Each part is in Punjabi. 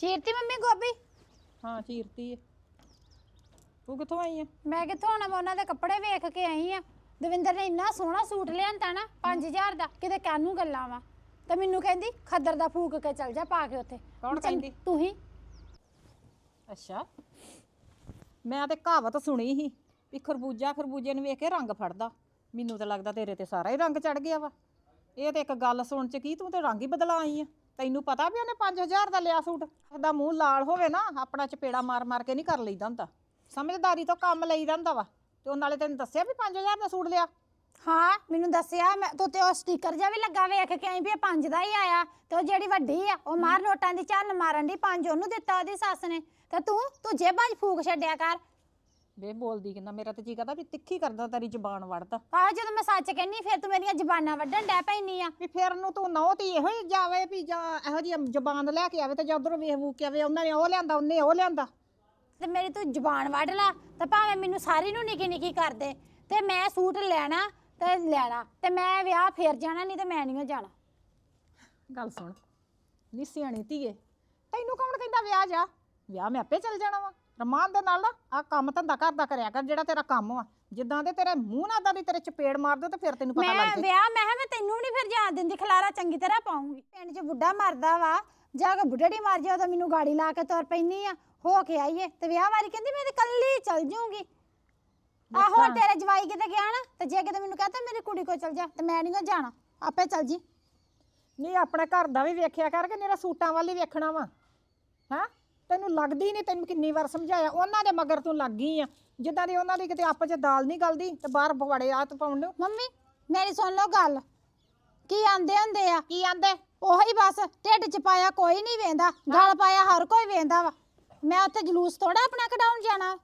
ਚੀਰਤੀ ਮੰਮੀ ਗੋਭੀ? ਹਾਂ ਚੀਰਤੀ ਏ। ਤੂੰ ਕਿੱਥੋਂ ਆਈ ਆ? ਮੈਂ ਕਿੱਥੋਂ ਆਉਣਾ ਮੈਂ ਉਹਨਾਂ ਦੇ ਕੱਪੜੇ ਵੇਖ ਕੇ ਆਈ ਆ। ਦਵਿੰਦਰ ਨੇ ਇੰਨਾ ਸੋਹਣਾ ਸੂਟ ਲਿਆਂਦਾ ਨਾ 5000 ਦਾ ਕਿਤੇ ਕਾਨੂੰ ਗੱਲਾਂ ਵਾ। ਤੇ ਮੈਨੂੰ ਕਹਿੰਦੀ ਖੱਦਰ ਦਾ ਫੂਕ ਕੇ ਚੱਲ ਜਾ ਪਾ ਕੇ ਉੱਥੇ। ਕੌਣ ਕਹਿੰਦੀ? ਤੂੰ ਹੀ ਅੱਛਾ। ਮੈਂ ਤੇ ਕਹਾਵਤ ਸੁਣੀ ਸੀ ਵੀ ਖਰਬੂਜਾ ਖਰਬੂਜੇ ਨੂੰ ਵੇਖ ਕੇ ਰੰਗ ਫੜਦਾ। ਮੈਨੂੰ ਤਾਂ ਲੱਗਦਾ ਤੇਰੇ ਤੇ ਸਾਰਾ ਹੀ ਰੰਗ ਚੜ ਗਿਆ ਵਾ। ਇਹ ਤੇ ਇੱਕ ਗੱਲ ਸੁਣ ਚ ਕੀ ਤੂੰ ਤੇ ਰੰਗ ਹੀ ਬਦਲਾ ਆਈ ਆ। ਤੈਨੂੰ ਪਤਾ ਵੀ ਉਹਨੇ 5000 ਦਾ ਲਿਆ ਸੂਟ। ਉਹਦਾ ਮੂੰਹ ਲਾਲ ਹੋਵੇ ਨਾ, ਆਪਣਾ ਚਪੇੜਾ ਮਾਰ ਮਾਰ ਕੇ ਨਹੀਂ ਕਰ ਲਈਦਾ ਹੁੰਦਾ। ਸਮਝਦਾਰੀ ਤੋਂ ਕੰਮ ਲਈਦਾ ਹੁੰਦਾ ਵਾ। ਤੇ ਉਹ ਨਾਲੇ ਤੈਨੂੰ ਦੱਸਿਆ ਵੀ 5000 ਦਾ ਸੂਟ ਲਿਆ? ਹਾਂ, ਮੈਨੂੰ ਦੱਸਿਆ। ਮੈਂ ਤੂੰ ਤੇ ਉਹ ਸਟicker ਜਿਹਾ ਵੀ ਲੱਗਾ ਵੇਖ ਕੇ ਆਈ ਵੀ ਇਹ ਪੰਜ ਦਾ ਹੀ ਆਇਆ। ਤੇ ਉਹ ਜਿਹੜੀ ਵੱਡੀ ਆ, ਉਹ ਮਾਰ ਨੋਟਾਂ ਦੀ ਝੱਲ ਮਾਰਨ ਦੀ ਪੰਜ ਉਹਨੂੰ ਦਿੱਤਾ ਉਹਦੀ ਸੱਸ ਨੇ। ਤੇ ਤੂੰ ਤੂੰ ਜੇਬਾਂ 'ਚ ਫੂਕ ਛੱਡਿਆ ਕਰ। ਵੇ ਬੋਲਦੀ ਕਿੰਨਾ ਮੇਰਾ ਤੇ ਜੀ ਕਰਦਾ ਵੀ ਤਿੱਖੀ ਕਰਦਾ ਤੇਰੀ ਜ਼ਬਾਨ ਵੜਦਾ ਆ ਜਦੋਂ ਮੈਂ ਸੱਚ ਕਹਿੰਨੀ ਫਿਰ ਤੂੰ ਮੇਰੀਆਂ ਜ਼ਬਾਨਾਂ ਵੱਢਣ ਡੈ ਪੈਣੀ ਆ। ਵੀ ਫਿਰ ਨੂੰ ਤੂੰ ਨਹੁੰ ਤੀ ਇਹੋ ਹੀ ਜਾਵੇ ਵੀ ਜਾਂ ਇਹੋ ਜਿਹੀ ਜ਼ਬਾਨ ਲੈ ਕੇ ਆਵੇ ਤੇ ਜਾਂ ਉਧਰੋਂ ਵੇਖ ਵੂਕ ਕੇ ਆਵੇ ਉਹਨਾਂ ਨੇ ਉਹ ਲਿਆਂਦਾ ਉਹਨੇ ਉਹ ਲਿਆਂਦਾ। ਤੇ ਮੇਰੀ ਤੂੰ ਜ਼ਬਾਨ ਵੱਢ ਲਾ ਤੇ ਭਾਵੇਂ ਮੈਨੂੰ ਸਾਰੀ ਨੂੰ ਨਿੱਕੀ ਨਿੱਕੀ ਕਰ ਦੇ ਤੇ ਮੈਂ ਸੂਟ ਲੈਣਾ ਤੇ ਲੈਣਾ ਤੇ ਮੈਂ ਵਿਆਹ ਫੇਰ ਜਾਣਾ ਨਹੀਂ ਤੇ ਮੈਂ ਨਹੀਂ ਜਾਣਾ। ਗੱਲ ਸੁਣ ਨੀ ਸਿਆਣੀ ਧੀਏ ਤੈਨੂੰ ਕੌਣ ਕਹਿੰਦਾ ਵਿਆਹ ਜਾ? ਵਿਆਹ ਮੈਂ ਆਪੇ ਚੱਲ ਜਾਣਾ ਵਾ। ਰਮਾਨ ਦੇ ਨਾਲ ਨਾ ਆ ਕੰਮ ਧੰਦਾ ਕਰਦਾ ਕਰਿਆ ਕਰ ਜਿਹੜਾ ਤੇਰਾ ਕੰਮ ਵਾ ਜਿੱਦਾਂ ਦੇ ਤੇਰੇ ਮੂੰਹ ਨਾਲ ਏਦਾਂ ਦੀ ਤੇਰੇ ਚਪੇੜ ਮਾਰ ਦੋ ਤੇ ਫਿਰ ਤੈਨੂੰ ਪਤਾ ਮੈਂ ਲੱਗ ਜੇ ਵਿਆਹ ਮੈਂ ਕਿਹਾ ਮੈਂ ਤੈਨੂੰ ਵੀ ਨਹੀਂ ਫਿਰ ਜਾਣ ਦਿੰਦੀ ਖਲਾਰਾ ਚੰਗੀ ਤਰ੍ਹਾਂ ਪਾਉਂਗੀ। ਪਿੰਡ 'ਚ ਬੁੱਢਾ ਮਰਦਾ ਵਾ ਜਾ ਕੇ ਬੁੱਢੜੀ ਮਰ ਜਾ ਤਾਂ ਮੈਨੂੰ ਗਾੜੀ ਲਾ ਕੇ ਤੁਰ ਪੈਣੀ ਆ। ਹੋ ਕੇ ਆਈਏ ਤੇ ਵਿਆਹ ਵਾਰੀ ਕਹਿੰਦੀ ਮੈਂ ਤੇ ਕੱਲੀ ਚੱਲ ਜਾਊਂਗੀ ਆਹੋ। ਤੇਰਾ ਜਵਾਈ ਕਿਤੇ ਗਿਆ ਨਾ ਤੇ ਜੇ ਕਿਤੇ ਮੈਨੂੰ ਕਹਤਾ ਮੇਰੀ ਕੁੜੀ ਕੋਲ ਚੱਲ ਜਾ ਤੇ ਮੈਂ ਨਹੀਂ ਜਾਣਾ। ਆਪੇ ਚੱਲ ਜੀ। ਨਹੀਂ ਆਪਣੇ ਘਰ ਦਾ ਵੀ ਵੇਖਿਆ ਕਰ ਕਿ ਮੇਰਾ ਸੂਟਾਂ ਵੱਲ ਵੇਖਣਾ ਵਾ। ਹਾਂ? ਤੈਨੂੰ ਲੱਗਦੀ ਨਹੀਂ ਤੈਨੂੰ ਕਿੰਨੀ ਵਾਰ ਸਮਝਾਇਆ? ਉਹਨਾਂ ਦੇ ਮਗਰ ਤੂੰ ਲੱਗ ਗਈ ਆ। ਜਿੱਦਾਂ ਦੀ ਉਹਨਾਂ ਦੀ ਕਿਤੇ ਆਪਸ ਚ ਦਾਲ ਨਹੀਂ ਗਲਦੀ ਤੇ ਬਾਹਰ ਬਵਾੜੇ ਆਤ ਪਾਉਣ ਨੂੰ। ਮੰਮੀ ਮੇਰੀ ਸੁਣ ਲਓ ਗੱਲ। ਕੀ ਆਂਦੇ ਹੁੰਦੇ ਆ? ਕੀ ਆਂਦੇ? ਉਹੀ ਬਸ ਢਿੱਡ 'ਚ ਪਾਇਆ ਕੋਈ ਨਹੀਂ ਵੇਂਦਾ। ਗਲ ਪਾਇਆ ਹਰ ਕੋਈ ਵੇਂਦਾ ਵਾ। ਮੈਂ ਉੱਥੇ ਜਲੂਸ ਥੋੜਾ ਆਪਣਾ ਕਢਾਉਣ ਜਾਣਾ।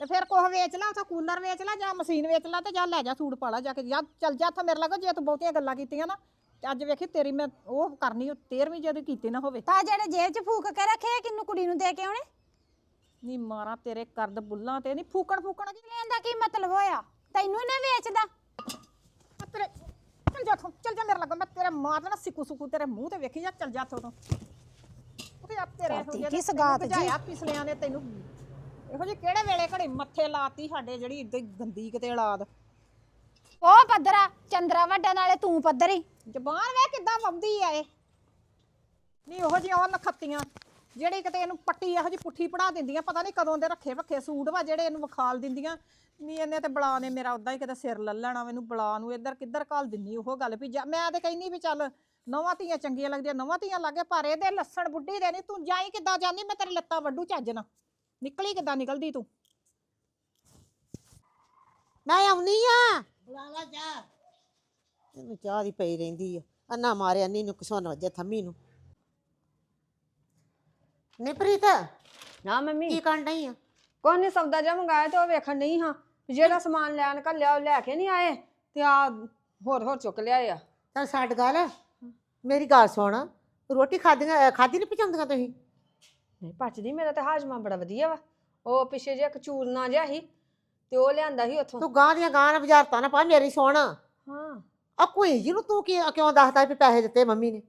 ਤੇ ਫਿਰ ਕੋਹ ਵੇਚ ਲਾ ਉੱਥੇ ਕੂਲਰ ਵੇਚ ਲਾ ਜਾਂ ਮਸ਼ੀਨ ਵੇਚ ਲਾ ਤੇ ਜਾਂ ਲੈ ਜਾ ਸੂਟ ਪਾ ਲਾ ਜਾ ਕੇ। ਜਾਂ ਚੱਲ ਜਾ ਇੱਥੇ ਮੇਰੇ ਲਾਗੋ ਜੇ ਤੂੰ ਬਹੁਤੀਆਂ ਗੱਲਾਂ ਕੀਤੀਆਂ ਨਾ। ਅੱਜ ਵੇਖੀ ਤੇਰੀ ਮੈਂ ਉਹ ਕਰਨੀ ਉਹ 13ਵੀਂ ਜਦੋਂ ਕੀਤੀ ਨਾ ਹੋਵੇ। ਤਾਂ ਜਿਹੜੇ ਜੇਬ 'ਚ ਫੂਕ ਕੇ ਰੱਖੇ ਆ, ਕਿੰਨੂੰ ਕੁੜੀ ਨੂੰ ਦੇ ਕੇ ਆਉਣੇ? ਨੀ ਮਾਰਾਂ ਤੇਰੇ ਕਰਦ ਬੁੱਲਾਂ ਤੇ ਨਹੀਂ ਫੂਕਣ ਫੂਕਣ ਕੀ ਲੈਣ ਦਾ ਕੀ ਮਤਲਬ ਹੋਇਆ? ਤੈਨੂੰ ਇਹਨੇ ਵੇਚਦਾ। ਆ ਤੇਰੇ ਚੱਲ ਜਾ ਇੱਥੋਂ ਚੱਲ ਜਾ ਮੇਰੇ ਲਾਗੋ ਮੈਂ ਤੇਰੇ ਮਾਰ ਦੇਣਾ ਸਿੱਕੂ ਸੁੱਕੂ ਤੇਰੇ ਮੂੰਹ ਤੇ ਵੇਖੀ ਜਾ ਚੱਲ ਜਾ ਤੋਂ। ਉਹਦੇ ਆਪ ਤੇਰੇ ਕਰਤੀ ਇਹੋ ਕੀ ਸਗਾਤ ਜੀ। ਭਜਾਇਆ ਪਿਛਲਿਆਂ ਨੇ ਤੈਨੂੰ। ਇਹੋ ਜਿਹੇ ਕਿਹੜੇ ਵੇਲੇ ਘੜੀ ਮੱਥੇ ਲਾਤੀ ਸਾਡੇ ਜਿਹੜੀ ਇਦਾਂ ਗੰਦੀ ਕਿਤੇ ਔਲਾਦ? ਉਹ ਪੱਧਰਾ ਚੰਦਰਾ ਵੱਡਾ ਨਾਲੇ ਤੂੰ ਪੱਧਰੀ। ਜ਼ਬਾਨ ਵੇ ਕਿੱਦਾਂ ਵੰਦੀ ਆ ਇਹ। ਨਹੀਂ ਉਹੋ ਜਿਹੀਆਂ ਉਹ ਨਖੱਤੀਆਂ ਜਿਹੜੀ ਕਿਤੇ ਇਹਨੂੰ ਪੱਟੀ ਇਹੋ ਜਿਹੀ ਪੁੱਠੀ ਪੜਾ ਦਿੰਦੀਆਂ ਪਤਾ ਨਹੀਂ ਕਦੋਂ ਦੇ ਰੱਖੇ ਵੱਖੇ ਸੂਟ ਵਾ ਜਿਹੜੇ ਇਹਨੂੰ ਵਿਖਾਲ ਦਿੰਦੀਆਂ। ਨਹੀਂ ਇਹਨੇ ਤੇ ਬਲਾ ਨੇ ਮੇਰਾ ਉਦਾਂ ਹੀ ਕਿਤੇ ਸਿਰ ਲੈ ਲੈਣਾ ਮੈਨੂੰ ਬਲਾ ਨੂੰ ਇੱਧਰ ਕਿੱਧਰ ਘੱਲ ਦਿੰਨੀ ਉਹ ਗੱਲ ਵੀ। ਜਾ ਮੈਂ ਤੇ ਕਹਿੰਨੀ ਵੀ ਚੱਲ ਨਵਾਂ ਧੀਆਂ ਚੰਗੀਆਂ ਲੱਗਦੀਆਂ ਨਵਾਂ ਧੀਆਂ ਲੱਗੇ ਪਰ ਇਹਦੇ ਲੱਸਣ ਬੁੱਢੀ ਦੇ ਨਹੀਂ ਤੂੰ ਜਾਈ ਕਿੱਦਾਂ ਜਾਂਦੀ ਮੈਂ ਤੇਰੀ ਲੱਤਾਂ ਵੱਡੂ ਚੱਜ ਨਾ ਨਿਕਲੀ ਕਿੱਦਾਂ ਨਿਕਲਦੀ ਤੂੰ? ਮੈਂ ਆਉਣੀ ਆ। ਬੁਲਾ ਲਾ ਜਾ। ਇਹਨੂੰ ਚਾਹ ਦੀ ਪਈ ਰਹਿੰਦੀ ਆ। ਅੰਨਾ ਮਾਰਿਆ ਨੀ ਨੂੰ ਕਿਸੋਨ ਵਜੇ ਥੰਮੀ ਨੂੰ। ਨਿਪ੍ਰੀਤ ਨਾ ਮੰਮੀ। ਕੀ ਕਰਨ ਡਈ ਆ? ਕੋਈ ਨਹੀਂ ਸੌਦਾ ਜਿਹਾ ਮੰਗਾਇਆ ਤੇ ਉਹ ਵੇਖਣ ਨਹੀਂ ਹਾਂ। ਜਿਹੜਾ ਸਮਾਨ ਲੈਣ ਘੱਲਿਆ ਉਹ ਲੈ ਕੇ ਨਹੀਂ ਆਏ ਤੇ ਆ ਹੋਰ ਹੋਰ ਚੁੱਕ ਲਿਆਏ ਆ। ਤਾਂ ਛੱਡ ਗੱਲ। ਮੇਰੀ ਗੱਲ ਸੁਣ। ਰੋਟੀ ਖਾਦੀਆਂ ਖਾਦੀ ਨਹੀਂ ਪਚਾਉਂਦੀਆਂ ਤੁਸੀਂ? ਨਹੀਂ ਪਚਦੀ ਮੇਰਾ ਤੇ ਹਾਜਮਾ ਬੜਾ ਵਧੀਆ ਵਾ। ਉਹ ਪਿੱਛੇ ਜਿਹਾ ਇੱਕ ਚੂਰਨਾ ਜਿਹਾ ਸੀ ਤੇ ਉਹ ਲਿਆਂਦਾ ਸੀ ਉੱਥੋਂ। ਤੂੰ ਗਾਂ ਦੀਆਂ ਗਾਂ ਨਾਲ ਬੁਝਾਰਤਾਂ ਨਾ ਪਾ ਮੇਰੀ ਸੁਣ। ਹਾਂ। ਆ ਕੋਈ ਜੀ ਨੂੰ ਤੂੰ ਕੀ ਕਿਉਂ ਦੱਸਦਾ ਵੀ ਪੈਸੇ ਦਿੱਤੇ ਮੰਮੀ ਨੇ?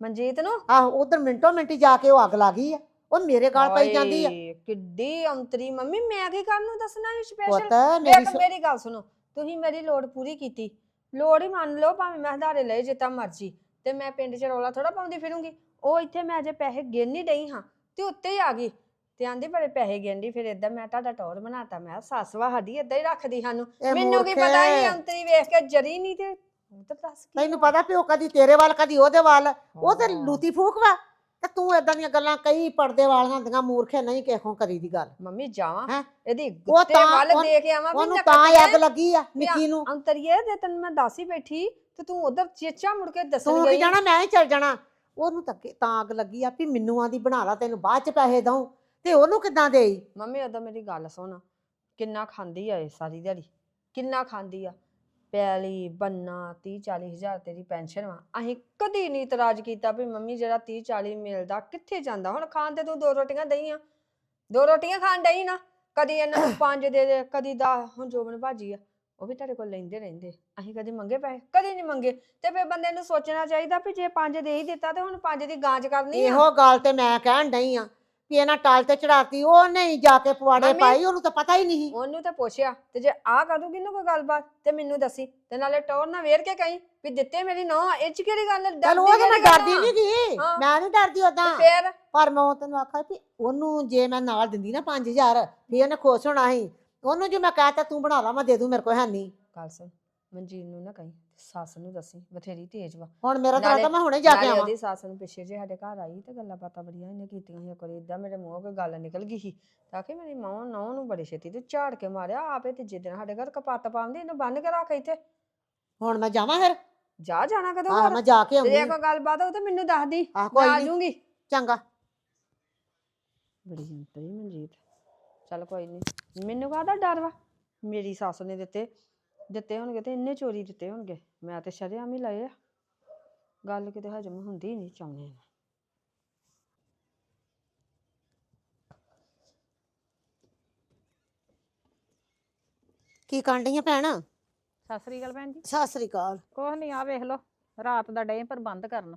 ਮਨਜੀਤ ਨੂੰ? ਆਹੋ ਉਧਰ ਮਿੰਟੋ ਮਿੰਟੀ ਜਾ ਕੇ ਉਹ ਅੱਗ ਲਾ ਗਈ ਆ। ਉਹ ਮੇਰੇ ਗਾਲ ਪਈ ਜਾਂਦੀ ਆ। ਕਿੱਡੀ ਅੰਤਰੀ ਮੰਮੀ ਮੈਂ ਕੀ ਕਰਨ ਨੂੰ ਦੱਸਣਾ ਸੀ ਸਪੈਸ਼ਲ ਮੇਰੀ ਗੱਲ ਸੁਣੋ ਤੁਸੀਂ ਮੇਰੀ ਲੋੜ ਪੂਰੀ ਕੀਤੀ। ਲੋੜ ਹੀ ਮੰਨ ਲਓ ਭਾਵੇਂ ਮੈਂ ਹਦਾਰੇ ਲਏ ਜਿੱਤਾ ਮਰਜ਼ੀ ਤੇ ਮੈਂ ਪਿੰਡ 'ਚ ਰੌਲਾ ਥੋੜਾ ਪਾਉਂਦੀ ਫਿਰੂੰਗੀ। ਉਹ ਇੱਥੇ ਮੈਂ ਜੇ ਪੈਸੇ ਗਿਣ ਨਹੀਂ ਡਈ ਹਾਂ ਤੇ ਉੱਤੇ ਹੀ ਆ ਗਈ। ਤੇ ਆਂਦੀ ਬੜੇ ਪੈਸੇ ਗਿਣਦੀ ਫਿਰ ਇਦਾਂ ਮੈਂ ਤੁਹਾਡਾ ਟੌਰ ਬਣਾਤਾ ਮੈਂ ਕਿਹਾ ਸੱਸ ਵਾ ਸਾਡੀ ਇਦਾਂ ਹੀ ਰੱਖਦੀ ਸਾਨੂੰ। ਇਹ ਮੈਨੂੰ ਕੀ ਮੂਰਖ। ਪਤਾ। ਹੀ ਅੰਤਰੀ ਵੇਖ ਕੇ ਜਰੀ ਨਹੀਂ ਤੇ ਉਹ ਤਾਂ ਦੱਸ ਕੀ ਤੈਨੂੰ ਪਤਾ ਪਿਓ ਕਦੀ ਤੇਰੇ ਵੱਲ ਕਦੀ ਉਹਦੇ ਵੱਲ। ਉਹ ਤੇ। ਲੂਤੀ ਫੂਕ ਵਾ। ਤੇ ਤੂੰ ਏਦਾਂ ਦੀਆਂ ਗੱਲਾਂ ਕਈ ਪਰਦੇ ਵਾਲੀਆਂ ਹੁੰਦੀਆਂ ਮੂਰਖੇ ਨਹੀਂ ਕਿਹੋਂ ਕਰੀ ਦੀ ਗੱਲ। ਮੰਮੀ ਜਾਵਾਂ। ਹੈਂ? ਇਹਦੀ ਗੁੱਤੇ ਤਾਂ ਵੱਲ ਦੇ ਕੇ ਆਵਾਂ ਵੀ ਉਹਨੂੰ ਨਾ ਤਾਂ। ਅੱਗ ਲੱਗੀ ਆ ਨਿੱਕੀ ਨੂੰ। ਅੰਤਰੀਏ ਦੇ ਤੈਨੂੰ ਮੈਂ ਦੱਸ ਹੀ ਬੈਠੀ ਤੇ ਤੂੰ ਉਧਰ ਚੇਚਾ ਮੁੜ ਕੇ ਦੱਸਣ ਤੂੰ ਕੀ ਗਈ ਜਾਣਾ ਮੈਂ ਹੀ ਚੱਲ ਜਾਣਾ। ਉਹਨੂੰ ਤਾਂ ਤਾਂ ਅੱਗ ਲੱਗੀ ਆ ਵੀ ਮੈਨੂੰ ਆਂਦੀ ਬਣਾ ਲਾ ਤੈਨੂੰ ਬਾਅਦ ਚ ਪੈਸੇ ਦਊ। ਤੇ ਉਹਨੂੰ ਕਿੱਦਾਂ ਦੇਈ? ਮੰਮੀ ਉਦੋਂ ਮੇਰੀ ਗੱਲ ਸੁਣ। ਕਿੰਨਾ ਖਾਂਦੀ ਆ ਇਹ ਸਾਰੀ ਦਿਹਾੜੀ? ਕਿੰਨਾ ਖਾਂਦੀ ਆ? ਪੈਲੀ ਬੰਨਾ 30 40 ਹਜ਼ਾਰ ਤੇਰੀ ਪੈਨਸ਼ਨ ਵਾ। ਅਸੀਂ ਕਦੀ ਨਹੀਂ ਇਤਰਾਜ਼ ਕੀਤਾ ਵੀ ਮੰਮੀ ਜਿਹੜਾ 30 40 ਮਿਲਦਾ ਕਿੱਥੇ ਜਾਂਦਾ? ਹੁਣ ਖਾਣ ਤੇ ਤੂੰ ਦੋ ਰੋਟੀਆਂ ਦਈ ਆ। ਦੋ ਰੋਟੀਆਂ ਖਾਣ ਡਈ ਨਾ। ਕਦੀ ਇਹਨਾਂ ਨੂੰ ਪੰਜ ਦੇ ਦੇ ਕਦੀ ਦਾ ਹੁਣ ਜੋਬਨ ਭਾਜੀ ਆ ਉਹ ਵੀ ਤੁਹਾਡੇ ਕੋਲ ਲੈਂਦੇ ਰਹਿੰਦੇ। ਅਸੀਂ ਕਦੀ ਮੰਗੇ ਪੈਸੇ? ਕਦੀ ਨਹੀਂ ਮੰਗੇ। ਤੇ ਫਿਰ ਬੰਦੇ ਨੂੰ ਸੋਚਣਾ ਚਾਹੀਦਾ ਵੀ ਜੇ ਪੰਜ ਦੇ ਹੀ ਦਿੱਤਾ ਤੇ ਹੁਣ ਪੰਜ ਦੀ ਗਾਂਜ ਕਰਨੀ ਆ। ਇਹੋ ਗੱਲ ਤੇ ਮੈਂ ਕਹਿਣ ਡਈ ਆ ਵੀ ਇਹਨਾਂ ਟਾਲ ਤੇ ਚੜਾਤੀ ਉਹ ਨਹੀਂ ਜਾ ਕੇ ਪਵਾੜੇ ਮੰਮੀ- ਪਾਈ ਉਹਨੂੰ ਤਾਂ ਪਤਾ ਹੀ ਨਹੀਂ ਉਹਨੂੰ ਤੇ ਪੁੱਛਿਆ ਤੇ ਜੇ ਆ ਕਰੂਗੀ ਨਾ ਕੋਈ ਗੱਲਬਾਤ? ਤੇ ਮੈਨੂੰ ਦੱਸੀ ਤੇ ਨਾਲੇ ਟੌਰ ਨਾ ਵੇਰ ਕੇ ਕਹੀਂ ਵੀ ਦਿੱਤੇ ਮੇਰੀ ਨੌ ਇਹ ਚ ਕਿਹੜੀ ਗੱਲ ਚਲ ਡਰਦੀ ਉਹ ਤਾਂ ਮੈਂ ਕਿਹੜੀ ਗੱਲੋਂ ਡਰਦੀ ਆ? ਨਹੀਂ ਗਈ ਹਾਂ। ਮੈਂ ਨਹੀਂ ਡਰਦੀ ਉਦਾਂ ਫੇਰ? ਪਰ ਮੈਂ ਉਹ ਤੈਨੂੰ ਆਖਿਆ ਵੀ ਉਹਨੂੰ ਜੇ ਮੈਂ ਨਾਲ ਦਿੰਦੀ ਨਾ 5000 ਵੀ ਉਹਨੇ ਖੁਸ਼ ਹੋਣਾ ਸੀ। ਉਹਨੂੰ ਜੇ ਮੈਂ ਕਹਤਾ ਤੂੰ ਬਣਾ ਲਾ ਮੈਂ ਦੇ ਦੂੰ ਮੇਰੇ ਕੋਲ ਹੈ ਨਹੀਂ ਗੱਲ ਸੁਣ ਮਨਜੀਤ ਨੂੰ ਨਾ ਕਹੀਂ। ਸੱਸ ਨੂੰ ਦੱਸੀ ਬਥੇਰੀ ਤੇਜ਼ ਵਾ। ਹੁਣ ਮੇਰਾ ਤਾਂ ਨਾਲੇ- ਮੈਂ ਹੁਣੇ ਜਾ ਕੇ ਨਾਲੇ ਆਵਾਂ। ਉਹਦੀ ਸੱਸ ਨੂੰ ਪਿੱਛੇ ਜੇ ਸਾਡੇ ਘਰ ਆਈ ਤੇ ਗੱਲਾਂ ਬਾਤਾਂ ਬੜੀਆਂ ਇਹਨੇ ਕੀਤੀਆਂ ਸੀ ਕੋਈ ਇਦਾਂ ਮੇਰੇ ਮੂੰਹੋਂ ਕੋਈ ਗੱਲ ਨਿਕਲ ਗਈ ਸੀ। ਤਾਂ ਕਿ ਮੇਰੀ ਮਾਂ ਨੌ ਨੂੰ ਬੜੀ ਛੇਤੀ ਤੇ ਝਾੜ ਕੇ ਮਾਰਿਆ ਆਪੇ ਤੀਜੇ ਦਿਨ ਸਾਡੇ ਘਰ ਕਪੱਤ ਪਾਉਂਦੀ ਇਹਨੂੰ ਬੰਨ ਕੇ ਰੱਖ ਇੱਥੇ। ਹੁਣ ਮੈਂ ਜਾਵਾਂ ਫਿਰ? ਜਾ ਜਾਣਾ ਕਦੋਂ ਹਾਂ ਘਰ? ਮੈਂ ਜਾ ਕੇ ਤੇ ਜੇ ਆਉਂਦੀ। ਕੋਈ ਗੱਲਬਾਤ ਹੋ ਤੇ ਮੈਨੂੰ ਦੱਸ ਦੀ ਆਹ ਮੈਂ ਕੋਈ ਆ ਜਾਊਂਗੀ ਚੰਗਾ। ਬੜੀ ਜੰਤਰੀ ਮਨਜੀਤ। ਚੱਲ ਕੋਈ ਨਹੀਂ ਮੈਨੂੰ ਕਾਹਦਾ ਡਰ ਵਾ? ਮੇਰੀ ਸੱਸ ਨੇ ਦਿੱਤੇ ਦਿੱਤੇ ਹੋਣਗੇ ਤੇ ਇੰਨੇ ਚੋਰੀ ਦਿੱਤੇ ਹੋਣਗੇ। ਮੈਂ ਤੇ ਸ਼ਰੇਆਮ ਹੀ ਲਏ ਆ। ਗੱਲ ਕਿਤੇ ਹਜਮ ਹੁੰਦੀ ਨਹੀਂ ਚਾਹੁੰਦੇ ਨੂੰ। ਕੀ ਕਰਨ ਡਈ ਆ ਭੈਣ? ਸਤਿ ਸ੍ਰੀ ਅਕਾਲ ਭੈਣ ਜੀ। ਸਤਿ ਸ੍ਰੀ ਅਕਾਲ। ਕੁਛ ਨਹੀਂ ਆ ਵੇਖ ਲਓ ਰਾਤ ਦਾ ਡੇ ਪ੍ਰਬੰਧ ਕਰਨ।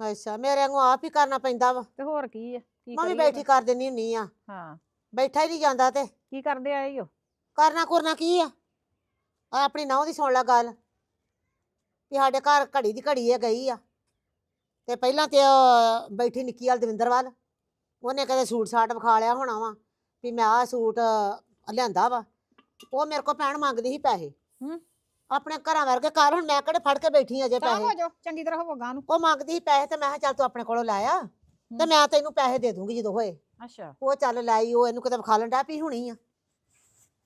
ਅੱਛਾ ਮੇਰੇ ਵਾਂਗੂ ਆਪ ਹੀ ਕਰਨਾ ਪੈਂਦਾ ਵਾ। ਤੇ ਹੋਰ ਕੀ ਹੈ ਕੀ ਮੈਂ ਵੀ ਕਰੀਏ ਬੈਠੀ ਕਰ ਦਿੰਨੀ ਹੁੰਨੀ ਆ? ਹਾਂ। ਬੈਠਾ ਹੀ ਨਹੀਂ ਜਾਂਦਾ ਤੇ। ਕੀ ਕਰਦੇ ਆਏ ਹੋ ਕਰਨਾ ਕੁਰਨਾ ਕੀ ਆ? ਆ ਆਪਣੀ ਨਹੁੰ ਦੀ ਸੁਣ ਲੈ ਗੱਲ ਵੀ ਸਾਡੇ ਘਰ ਘੜੀ ਦੀ ਘੜੀ ਇਹ ਗਈ ਆ। ਤੇ ਪਹਿਲਾਂ ਤੇ ਉਹ ਬੈਠੀ ਨਿੱਕੀ ਵਾਲ ਦਵਿੰਦਰ ਵੱਲ ਉਹਨੇ ਕਦੇ ਸੂਟ ਸਾਟ ਵਿਖਾ ਲਿਆ ਹੋਣਾ ਵਾ ਵੀ ਮੈਂ ਆਹ ਸੂਟ ਲਿਆਂਦਾ ਵਾ। ਉਹ ਮੇਰੇ ਕੋਲ ਭੈਣ ਮੰਗਦੀ ਸੀ ਪੈਸੇ। ਹੂੰ। ਆਪਣੇ ਘਰਾਂ ਵਰਗੇ ਘਰ ਹੁਣ ਮੈਂ ਕਿਹੜੇ ਫੜ ਕੇ ਬੈਠੀ ਅਜੇ ਤਾਂ ਹੋ ਪੈਸੇ? ਜਾਓ ਚੰਗੀ ਤਰ੍ਹਾਂ ਹੋਵੋ ਗਾਂ ਨੂੰ। ਉਹ ਮੰਗਦੀ ਸੀ ਪੈਸੇ ਤੇ ਮੈਂ ਕਿਹਾ ਚੱਲ ਤੂੰ ਆਪਣੇ ਕੋਲੋਂ ਲੈ ਆ ਤੇ ਮੈਂ ਤੈਨੂੰ ਪੈਸੇ ਦੇ ਦੂੰਗੀ ਜਦੋਂ ਹੋਏ। ਅੱਛਾ। ਉਹ ਚੱਲ ਲਾਈ ਉਹ ਇਹਨੂੰ ਕਿਤੇ ਵਿਖਾਲਣ ਡਿਆ ਪਈ ਹੋਣੀ ਆ।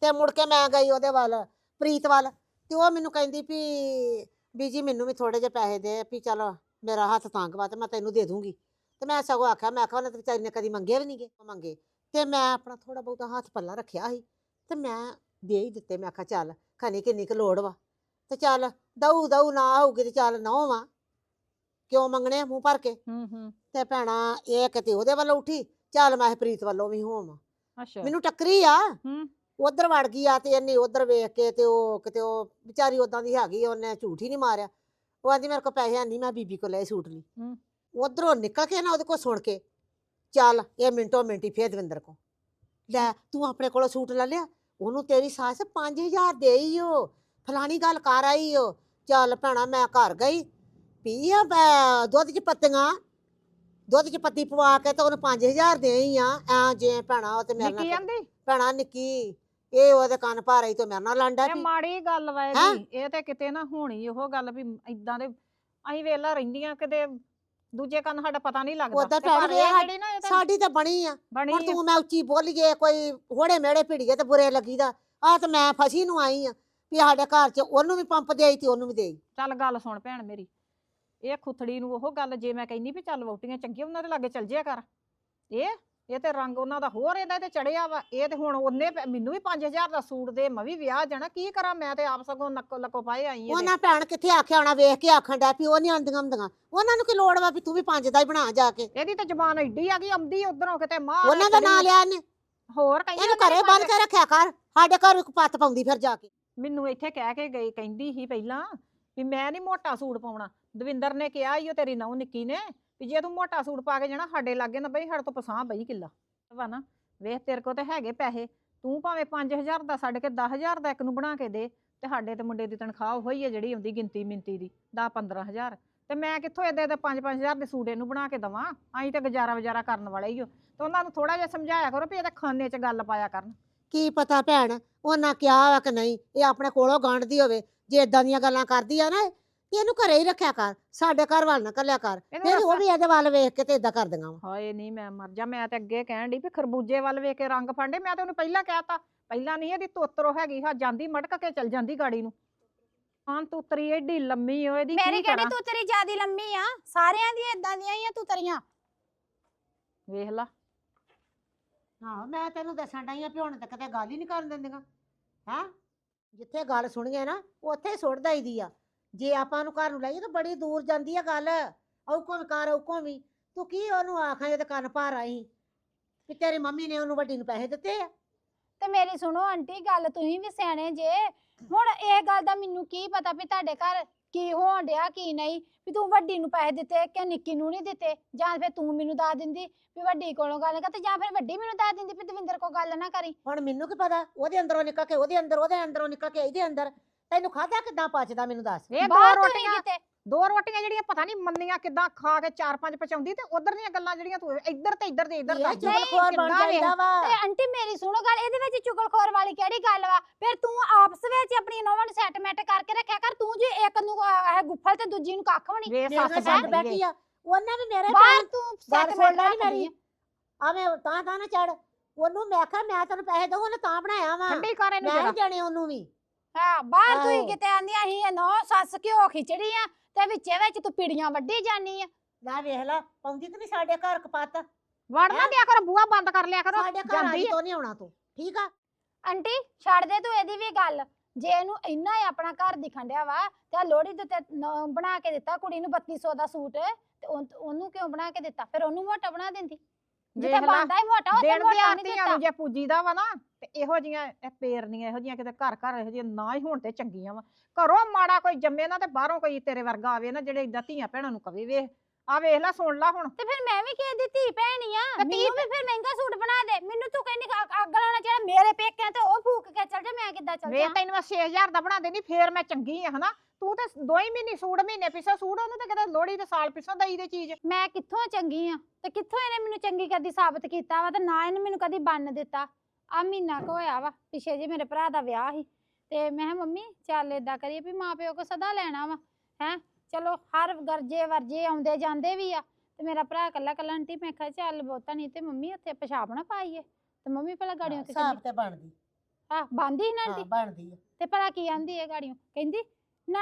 ਤੇ ਮੁੜ ਕੇ ਮੈਂ ਗਈ ਉਹਦੇ ਵੱਲ ਪ੍ਰੀਤ ਵੱਲ ਤੇ ਉਹ ਮੈਨੂੰ ਕਹਿੰਦੀ ਵੀ ਬੀਜੀ ਮੈਨੂੰ ਵੀ ਥੋੜੇ ਜਿਹੇ ਪੈਸੇ ਦੇ ਵੀ ਚੱਲ ਮੇਰਾ ਹੱਥ ਤੰਗ ਵਾ ਤੇ ਮੈਂ ਤੈਨੂੰ ਦੇ ਦੂੰਗੀ। ਤੇ ਮੈਂ ਸਗੋਂ ਆਖਿਆ ਮੈਂ ਕਿਹਾ ਉਹਨੇ ਤੇ ਵਿਚਾਰੀ ਨੇ ਕਦੀ ਮੰਗੇ ਵੀ ਨਹੀਂਗੇ ਮੰਗੇ। ਤੇ ਮੈਂ ਆਪਣਾ ਥੋੜਾ ਬਹੁਤਾ ਹੱਥ ਪੱਲਾ ਰੱਖਿਆ ਸੀ ਤੇ ਮੈਂ ਦੇ ਹੀ ਦਿੱਤੇ ਮੈਂ ਆਖਿਆ ਚੱਲ ਖਣੀ ਕਿੰਨੀ ਕੁ ਲੋੜ ਵਾ। ਤੇ ਚੱਲ ਦਊ ਦਊ ਨਾ ਆਊਗੀ ਤੇ ਚੱਲ ਨਾ ਵਾ ਕਿਉਂ ਮੰਗਣੇ ਆ ਮੂੰਹ ਭਰ ਕੇ? ਹੂੰ ਹੂੰ। ਤੇ ਭੈਣਾ ਇਹ ਕਿਤੇ ਉਹਦੇ ਵੱਲੋਂ ਉੱਠੀ ਚੱਲ ਮੈਂ ਪ੍ਰੀਤ ਵੱਲੋਂ ਵੀ ਹੋਵਾਂ। ਅੱਛਾ। ਮੈਨੂੰ ਟੱਕਰੀ ਆ। ਹੂੰ। ਉਧਰ ਵੜ ਗਈ ਆ ਤੇ ਇਹਨੇ ਉਧਰ ਵੇਖ ਕੇ ਤੇ ਉਹ ਕਿਤੇ ਉਹ ਵਿਚਾਰੀ ਉਦਾਂ ਦੀ ਹੈਗੀ ਉਹਨੇ ਝੂਠ ਹੀ ਨਹੀਂ ਮਾਰਿਆ। ਉਹ ਆਂਦੀ ਮੇਰੇ ਕੋਲ ਪੈਸੇ ਨਹੀਂ ਮੈਂ ਬੀਬੀ ਕੋਲ ਲਏ ਸੂਟ ਲਈ। ਹੂੰ। ਉਧਰੋਂ ਨਿਕਲ ਕੇ ਨਾ ਉਹਦੇ ਕੋਲ ਸੁਣ ਕੇ ਚੱਲ ਇਹ ਮਿੰਟੋ ਮਿੰਟੀ ਫੇਰ ਦਵਿੰਦਰ ਕੋ ਲੈ ਤੂੰ ਆਪਣੇ ਕੋਲੋਂ ਸੂਟ ਲੈ ਲਿਆ ਉਹਨੂੰ ਤੇਰੀ ਸੱਸ 5000 ਦੇਈ ਓ। ਫਲਾਣੀ ਗੱਲ ਕਰ ਆਈ ਓ। ਚੱਲ ਭੈਣਾ ਮੈਂ ਘਰ ਗਈ ਪੀ ਆ ਬੈ- ਦੁੱਧ ਚ ਪੱਤੀਆਂ। ਦੁੱਧ ਚ ਪੱਤੀ ਪਵਾ ਕੇ ਤੇ ਉਹਨੂੰ 5000 ਦੇਈ ਆ। ਐ ਜੇ ਭੈਣਾ ਉਹ ਤੇ ਮੇਰੇ ਨਿੱਕੀ ਨਾਲ ਆਂਦੀ? ਭੈਣਾ ਨਿੱਕੀ। ਇਹ ਉਹਦੇ ਕੰਨ ਭਰ ਤੇ ਮੇਰੇ ਨਾਲ ਲਾਂਡਾ ਇਹ ਪਈ ਮਾੜੀ ਗੱਲ ਵਾ ਹੈਂ? ਇਹਦੀ ਇਹ ਤੇ ਕਿਤੇ ਨਾ ਹੋਣੀ ਉਹ ਗੱਲ ਵੀ ਇਦਾਂ ਦੇ ਅਸੀਂ ਵੇਲਾ ਰਹਿੰਦੀਆਂ ਕਿਤੇ ਦੂਜੇ ਕੰਨ ਸਾਡਾ ਪਤਾ ਨਹੀਂ ਲੱਗਦਾ। ਉੱਦਾਂ ਤੇ ਭੈਣ ਪਰ ਵੀ ਇਹ ਇਹ ਜਿਹੜੀ ਨਾ ਇਹ ਤਾਂ ਸਾਡੀ ਤਾਂ ਬਣੀ ਆ। ਬਣੀ ਹੁਣ। ਤੂੰ ਮੈਂ ਉੱਚੀ ਬੋਲੀਏ ਕੋਈ ਹੋੜੇ ਮੇੜੇ ਭਿੜੀਏ ਤੇ ਬੁਰੇ ਲੱਗੀਦਾ। ਆ ਤੇ ਮੈਂ ਫਸੀ ਨੂੰ ਆਈ ਆ ਵੀ ਸਾਡੇ ਘਰ ਚ ਉਹਨੂੰ ਵੀ ਪੰਪ ਦੇਈ ਤੇ ਉਹਨੂੰ ਵੀ ਦੇਈ। ਚੱਲ ਗੱਲ ਸੁਣ ਭੈਣ ਮੇਰੀ ਇਹ ਖੁਥੜੀ ਨੂੰ ਉਹ ਗੱਲ ਜੇ ਮੈਂ ਕਹਿੰਨੀ ਵੀ ਚੱਲ ਵੋਟੀਆਂ ਚੰਗੀਆਂ ਉਹਨਾਂ ਦੇ ਲਾਗੇ ਚੱਲ ਜਿਆ ਕਰ। ਇਹ ਇਹ ਤੇ ਰੰਗ ਉਹਨਾਂ ਦਾ ਹੋਰ ਇਹਦਾ ਤੇ ਚੜਿਆ ਵਾ ਇਹ ਤੇ ਹੁਣ ਉਹਨੇ ਪੈ- ਮੈਨੂੰ ਵੀ 5000 ਦਾ ਸੂਟ ਦੇ ਮੈਂ ਵੀ ਵਿਆਹ ਜਾਣਾ ਕੀ ਕਰਾਂ ਮੈਂ ਤੇ ਆਪ ਸਗੋਂ ਨੱਕੋ ਲੱਕੋ ਪਾਏ ਆਈ ਇਹਦੇ। ਉਹਨਾਂ ਭੈਣ ਕਿੱਥੇ ਆਖਿਆ ਹੋਣਾ ਵੇਖ ਕੇ ਆਖਣ ਡੈ ਵੀ ਉਹ ਨਹੀਂ ਆਂਦੀਆਂ ਹੁੰਦੀਆਂ। ਉਹਨਾਂ ਨੂੰ ਕੀ ਲੋੜ ਵਾ ਵੀ ਤੂੰ ਵੀ ਪੰਜ ਦਾ ਹੀ ਬਣਾ ਜਾ ਕੇ। ਇਹਦੀ ਤਾਂ ਜ਼ਬਾਨ ਐਡੀ ਆ ਗਈ ਆਉਂਦੀ ਉਧਰੋਂ ਕਿਤੇ ਮਾਂ ਉਹਨਾਂ ਦਾ ਨਾਂ ਲਿਆ ਇਹਨੇ। ਹੋਰ ਕਈਆਂ ਇਹਨੂੰ ਨੇ ਘਰੇ ਬੰਨ ਕੇ ਰੱਖਿਆ ਕਰ ਸਾਡੇ ਘਰ ਇੱਕ ਪੱਤ ਪਾਉਂਦੀ ਫਿਰ ਜਾ ਕੇ। ਮੈਨੂੰ ਇੱਥੇ ਕਹਿ ਕੇ ਗਈ ਕਹਿੰਦੀ ਸੀ ਪਹਿਲਾਂ ਵੀ ਮੈਂ ਨਹੀਂ ਮੋਟਾ ਸੂਟ ਪਾਉਣਾ। ਦਵਿੰਦਰ ਨੇ ਕਿਹਾ ਈ ਉਹ ਤੇਰੀ ਨੌ ਨਿੱਕੀ ਨੇ ਵੀ ਜੇ ਤੂੰ ਮੋਟਾ ਸੂਟ ਪਾ ਕੇ ਜਾਣਾ ਸਾਡੇ ਲਾਗੇ ਨਾ ਬਈ ਸਾਡੇ ਤੋਂ ਪਸਾਹ ਬਈ ਕਿੱਲਾ। ਵਾ ਨਾ ਵੇਖ ਤੇਰੇ ਕੋ ਤੇ ਹੈਗੇ ਪੈਸੇ ਤੂੰ ਭਾਵੇਂ 5000 ਦਾ ਛੱਡ ਕੇ 10000 ਦਾ ਇੱਕ ਨੂੰ ਬਣਾ ਕੇ ਦੇ ਤੇ ਸਾਡੇ ਤੇ ਮੁੰਡੇ ਦੀ ਤਨਖਾਹ ਉਹੀ ਹੈ ਜਿਹੜੀ ਆਉਂਦੀ ਗਿਣਤੀ ਮਿੰਤੀ ਦੀ 10 15000 ਤੇ ਮੈਂ ਕਿੱਥੋਂ ਇਹਦੇ ਦੇ 5-5000 ਦੇ ਸੂਟ ਇਹਨੂੰ ਬਣਾ ਕੇ ਦਵਾਂ? ਅਸੀਂ ਤੇ ਗੁਜ਼ਾਰਾ ਵਜ਼ਾਰਾ ਕਰਨ ਵਾਲੇ ਹੀ ਹੋ ਤੇ ਉਹਨਾਂ ਨੂੰ ਥੋੜਾ ਜਿਹਾ ਸਮਝਾਇਆ ਕਰੋ ਵੀ ਇਹਦੇ ਖਾਨੇ 'ਚ ਗੱਲ ਪਾਇਆ ਕਰਨ। ਕੀ ਪਤਾ ਭੈਣ ਉਹਨਾਂ ਕਿਹਾ ਵਾ ਕਿ ਨਹੀਂ ਇਹ ਆਪਣੇ ਕੋਲੋਂ ਗਾਂਢਦੀ ਹੋਵੇ ਜੇ ਇਦਾਂ ਦੀਆਂ ਗੱਲਾਂ ਕਰਦੀ ਆ ਨਾ ਇਹਨੂੰ ਘਰੇ ਹੀ ਰੱਖਿਆ ਕਰ ਸਾਡੇ ਘਰ ਵੱਲ ਨਾ ਕੱਲਿਆ ਕਰ। ਫਿਰ ਉਹ ਵੀ ਇਹਦੇ ਵੱਲ ਵੇਖ ਕੇ ਤੇ ਇਦਾਂ ਕਰਦੀਆਂ ਵਾ। ਹਾਏ ਨਹੀਂ ਮੈਂ ਮਰ ਜਾ ਮੈਂ ਤੇ ਅੱਗੇ ਕਹਿਣ ਡਈ ਵੀ ਖਰਬੂਜੇ ਵੱਲ ਵੇਖ ਕੇ ਰੰਗ ਫਾਂਡੇ ਮੈਂ ਤੇ ਉਹਨੂੰ ਪਹਿਲਾਂ ਕਹਿਤਾ ਪਹਿਲਾਂ ਨਹੀਂ ਇਹਦੀ ਤੋਤਰੋ ਹੈਗੀ ਹਾਂ ਜਾਂਦੀ ਮਟਕ ਕੇ ਚਲ ਜਾਂਦੀ ਗਾੜੀ ਨੂੰ। ਹਾਂ ਤੁਤਰੀ ਏਡੀ ਲੰਮੀ ਓ ਇਹਦੀ ਮੇਰੀ ਕੀ ਕਿਹੜੀ ਕਰਾਂ? ਤੂੰ ਤੇਰੀ ਜਿਆਦੀ ਲੰਮੀ ਆ? ਸਾਰਿਆਂ ਦੀ ਇਦਾਂ ਦੀਆਂ ਹੀ ਆ ਤੂੰ ਤਰੀਆਂ। ਵੇਖ ਲਾ। ਹਾਂ ਮੈਂ ਤੈਨੂੰ ਦੱਸਣ ਡਈ ਆ ਵੀ ਹੁਣ ਤੱਕ ਤੇ ਗੱਲ ਹੀ ਨਹੀਂ ਕਰਨ ਦਿੰਦੀਆਂ। ਹੈਂ? ਜਿੱਥੇ ਗੱਲ ਸੁਣੀਏ ਨਾ ਉੱਥੇ ਹੀ ਸੁੱਟ ਦਈਦੀ ਆ। ਜੇ ਆਪਾਂ ਨੂੰ ਘਰ ਨੂੰ ਲਾਈਏ ਤਾਂ ਬੜੀ ਦੂਰ ਜਾਂਦੀ ਆ ਗੱਲ ਔਕੋਂ ਕਰ ਔਕੋਂ ਵੀ। ਤੂੰ ਕੀ ਉਹਨੂੰ ਆਖਾਂ ਇਹਦੇ ਕੰਨ ਭਾਰ ਆਈ? ਕਿ ਤੇਰੀ ਮੰਮੀ ਨੇ ਉਹਨੂੰ ਵੱਡੀ ਨੂੰ ਪੈਸੇ ਦਿੱਤੇ ਆ। ਤੇ ਮੇਰੀ ਸੁਣੋ ਆਂਟੀ ਗੱਲ ਤੁਸੀਂ ਵੀ ਸਿਆਣੇ ਜੇ। ਹੁਣ ਇਹ ਗੱਲ ਦਾ ਮੈਨੂੰ ਕੀ ਪਤਾ ਵੀ ਤੁਹਾਡੇ ਘਰ ਕੀ ਹੋਣ ਡਿਆ ਕੀ ਨਹੀਂ? ਵੀ ਤੂੰ ਵੱਡੀ ਨੂੰ ਪੈਸੇ ਦਿੱਤੇ ਕਿ ਨਿੱਕੀ ਨੂੰ ਨਹੀਂ ਦਿੱਤੇ? ਜਾਂ ਫਿਰ ਤੂੰ ਮੈਨੂੰ ਦੱਸ ਦਿੰਦੀ ਵੀ ਵੱਡੀ ਕੋਲੋਂ ਗੱਲ ਕਰ ਤੇ ਜਾਂ ਫਿਰ ਵੱਡੀ ਮੈਨੂੰ ਦੱਸ ਦਿੰਦੀ ਵੀ ਦਵਿੰਦਰ ਕੋਲ ਗੱਲ ਨਾ ਕਰੀ। ਹੁਣ ਮੈਨੂੰ ਕੀ ਪਤਾ? ਉਹਦੇ ਅੰਦਰੋਂ ਨਿਕਲ ਕੇ ਉਹਦੇ ਅੰਦਰ ਉਹਦੇ ਅੰਦਰੋਂ ਨਿਕਲ ਕੇ ਇਹਦੇ ਅੰਦਰ। ਤੈਨੂੰ ਖਾਧਾ ਕਿੱਦਾਂ ਪਚਦਾ ਮੈਨੂੰ ਦੱਸ? ਇਹ ਦੋ ਬਾਹਰ ਰੋਟੀਆਂ ਕਿਤੇ? ਦੋ ਰੋਟੀਆਂ ਜਿਹੜੀਆਂ ਪਤਾ ਨਹੀਂ ਮੰਨੀਆਂ ਕਿੱਦਾਂ ਖਾ ਕੇ ਚਾਰ ਪੰਜ ਪਚਾਉਂਦੀ ਤੇ ਉਧਰ ਦੀਆਂ ਗੱਲਾਂ ਜਿਹੜੀਆਂ ਤੂੰ ਇੱਧਰ ਤੇ ਇੱਧਰ ਤੇ ਇੱਧਰ ਇਹ। ਚੁਗਲਖੋਰ ਬਣ ਕਿੱਦਾਂ ਵੇਖ- ਜਾਂਦਾ ਵਾ। ਤੇ ਆਂਟੀ ਮੇਰੀ ਸੁਣੋ ਗੱਲ ਇਹਦੇ ਵਿੱਚ ਚੁਗਲਖੋਰ ਵਾਲੀ ਕਿਹੜੀ ਗੱਲ ਵਾ? ਫਿਰ ਤੂੰ ਆਪਸ ਵਿੱਚ ਆਪਣੀ ਨੌਵਾਂ ਨੂੰ ਸੈਟਮੈਂਟ ਕਰਕੇ ਰੱਖਿਆ ਕਰ ਤੂੰ ਜੇ ਇੱਕ ਨੂੰ ਅਹ, ਇਹ ਗੁੱਫਲ ਤੇ ਦੂਜੀ ਨੂੰ ਕੱਖ ਵੀ ਨਹੀਂ ਵੇ ਮੇਰੇ ਸੱਸ ਨਾਲ। ਬੈਠੀ ਆ। ਉਹਨੇ ਵੀ ਮੇਰੇ ਬਾਹਰ ਤੂੰ ਗੱਲ ਸੁਣ ਸੈਟਮੈਂਟ ਲੈ ਨੀ ਰੱਖਦੀ ਮੇਰੀ। ਆ। ਆਵੇਂ ਤਾਂ ਤਾਂ ਨਾ ਚੜ ਉਹਨੂੰ ਮੈਂ ਆਖਿਆ ਮੈਂ ਤੈਨੂੰ ਪੈਸੇ ਦਊਂ ਉਹਨੇ ਤਾਂ ਬਣਾਇਆ ਵਾ। ਠੰਡੀ ਕਰ ਇਹਨੂੰ ਮੈਂ ਜਰਾ ਨੀ ਜਾਣੇ ਉਹਨੂੰ ਵੀ। ਹਾਂ ਬਾਹਰ ਤੂੰ ਹੀ ਆਹੋ। ਕਿਤੇ ਆਂਦੀਆਂ ਸੀ ਨੌ ਸੱਸ ਘਿਓ ਖਿਚੜੀ ਆ ਤੇ ਵਿੱਚੇ ਵਿੱਚ ਤੂੰ ਪਿੜੀਆਂ ਵੱਢੀ ਜਾਨੀ ਆ। ਲੈ ਵੇਖ ਲੈ ਪਾਉਂਦੀ ਤੇ ਨਹੀਂ ਸਾਡੇ ਘਰ ਕਪੱਤ। ਵੜ ਨਾ ਦਿਆ ਕਰੋ ਬੂਆ ਬੰਦ ਕਰ ਲਿਆ ਕਰੋ ਸਾਡੇ ਘਰ ਜਾਂਦੀ ਆਈ ਆ। ਤੋਂ ਨਹੀਂ ਆਉਣਾ ਤੂੰ ਠੀਕ ਆ? ਆਂਟੀ ਛੱਡ ਦੇ ਤੂੰ ਇਹਦੀ ਵੀ ਗੱਲ। ਜੇ ਇਹਨੂੰ ਇੰਨਾ ਹੀ ਆਪਣਾ ਘਰ ਦਿਖਣ ਡਿਆ ਵਾ ਤੇ ਲੋੜੀ ਦੇ ਉੱਤੇ ਨ- ਬਣਾ ਕੇ ਦਿੱਤਾ ਕੁੜੀ ਨੂੰ 3200 ਦਾ ਸੂਟ ਤੇ ਉਹ- ਉਹਨੂੰ ਕਿਉਂ ਬਣਾ ਕੇ ਦਿੱਤਾ? ਫਿਰ ਉਹਨੂੰ ਮੋਟਾ ਬਣਾ ਦਿੰਦੀ। ਜਿੱਥੇ ਲਾ, ਬਣਦਾ ਹੀ ਮੋਟਾ ਉੱਥੇ ਦਿਨ ਮੋਟਾ ਨਹੀਂ ਦਿੱਤਾ। ਨੂੰ ਜੇ ਪੂਜੀਦਾ ਵਾ ਨਾ ਤੇ ਇਹੋ ਜੀਆਂ ਇਹ ਪੇਰਨੀਆਂ ਇਹੋ ਜੀਆਂ ਕਿਤੇ ਘਰ ਘਰ ਇਹੋ ਜੀਆਂ ਨਾ ਹੀ ਹੋਣ ਤੇ ਚੰਗੀਆਂ ਵਾ। ਘਰੋਂ ਮਾੜਾ ਕੋਈ ਜੰਮੇ ਨਾ ਤੇ ਬਾਹਰੋਂ ਕੋਈ ਤੇਰੇ ਵਰਗਾ ਆਵੇ ਨਾ ਜਿਹੜੇ ਇਦਾਂ ਧੀਆਂ ਭੈਣਾਂ ਨੂੰ ਕਵੇ ਵੇਖ। ਆ ਵੇਖ ਲੈ ਸੁਣ ਲੈ ਹੁਣ। ਤੇ ਫਿਰ ਮੈਂ ਵੀ ਕਿਸੇ ਦੀ ਧੀ ਭੈਣੀ ਆ? ਤੇ ਧੀ ਮੈਨੂੰ ਵੀ ਫਿਰ ਮਹਿੰਗਾ ਸੂਟ ਬਣਾ ਦੇ। ਮੈਨੂੰ ਤੂੰ ਕਹਿੰਦੀ ਕਿ ਅੱਗ- ਅੱਗ ਲਾਣਾ ਜਿਹੜਾ ਮੇਰੇ ਪੇਕਿਆਂ ਤੇ ਉਹ ਫੂਕ ਕੇ ਚੱਲ ਜਾ ਮੈਂ ਕਿੱਦਾਂ ਚੱਲ ਜਾ? ਵੇਖ ਤੈਨੂੰ ਮੈਂ 6000 ਦਾ ਬਣਾ ਦੇਣੀ ਫੇਰ ਮੈਂ ਚੰਗੀ ਆ ਹਨਾ? ਤੂੰ ਤੇ ਦੋ ਹੀ ਮਹੀਨੇ ਸੂਟ ਮਹੀਨੇ ਪਿੱਛੇ ਸੂਟ ਉਹਨੂੰ ਤੇ ਕਿਤੇ ਲੋੜੀ ਦੇ ਸਾਲ ਪਿੱਛੋਂ ਦਈ ਦੇ ਚੀਜ਼। ਮੈਂ ਕਿੱਥੋਂ ਚੰਗੀ ਆ? ਤੇ ਕਿੱਥੋਂ ਇਹਨੇ ਮੈਨੂੰ ਚੰਗੀ ਕਦੀ ਸਾਬਤ ਕੀਤਾ ਵਾ? ਤੇ ਨਾ ਇਹਨੇ ਮੈਨੂੰ ਕਦੀ ਬੰਨ ਦਿੱਤਾ। ਆ ਮਹੀਨਾ ਕੁ ਹੋਇਆ ਵਾ ਪਿਛੇ ਜੇ ਮੇਰੇ ਭਰਾ ਦਾ ਵਿਆਹ ਸੀ। ਤੇ ਮੈਂ ਕਿਹਾ ਮੰਮੀ ਚੱਲ ਏਦਾਂ ਕਰੀਏ ਵੀ ਮਾਂ ਪਿਓ ਕੋ ਸਦਾ ਲੈਣਾ ਵਾ ਹੈ? ਚਲੋ ਹਰ ਗਰਜੇ ਵਰਜੇ ਆਉਂਦੇ ਜਾਂਦੇ ਵੀ ਆ ਤੇ ਮੇਰਾ ਭਰਾ ਕੱਲਾ ਕੱਲਾ ਆਂਟੀ ਮੈਂ ਕਿਹਾ ਚੱਲ ਬਹੁਤਾ ਨਹੀਂ ਤੇ ਮੰਮੀ ਉੱਥੇ ਪਿਸ਼ਾਬ ਨਾ ਪਾਈਏ ਤੇ ਮੰਮੀ ਭਲਾ ਗਾੜੀਆਂ ਤੇ ਹਿਸਾਬ ਤੇ ਬਣਦੀ। ਆ ਬੰਦੀ ਨਾ ਹਾਂ ਆਂਟੀ ਬਣਦੀ ਆ। ਤੇ ਭਲਾ ਕੀ ਆਂਦੀ ਹੈ ਗਾੜੀਆਂ? ਕਹਿੰਦੀ ਨਾ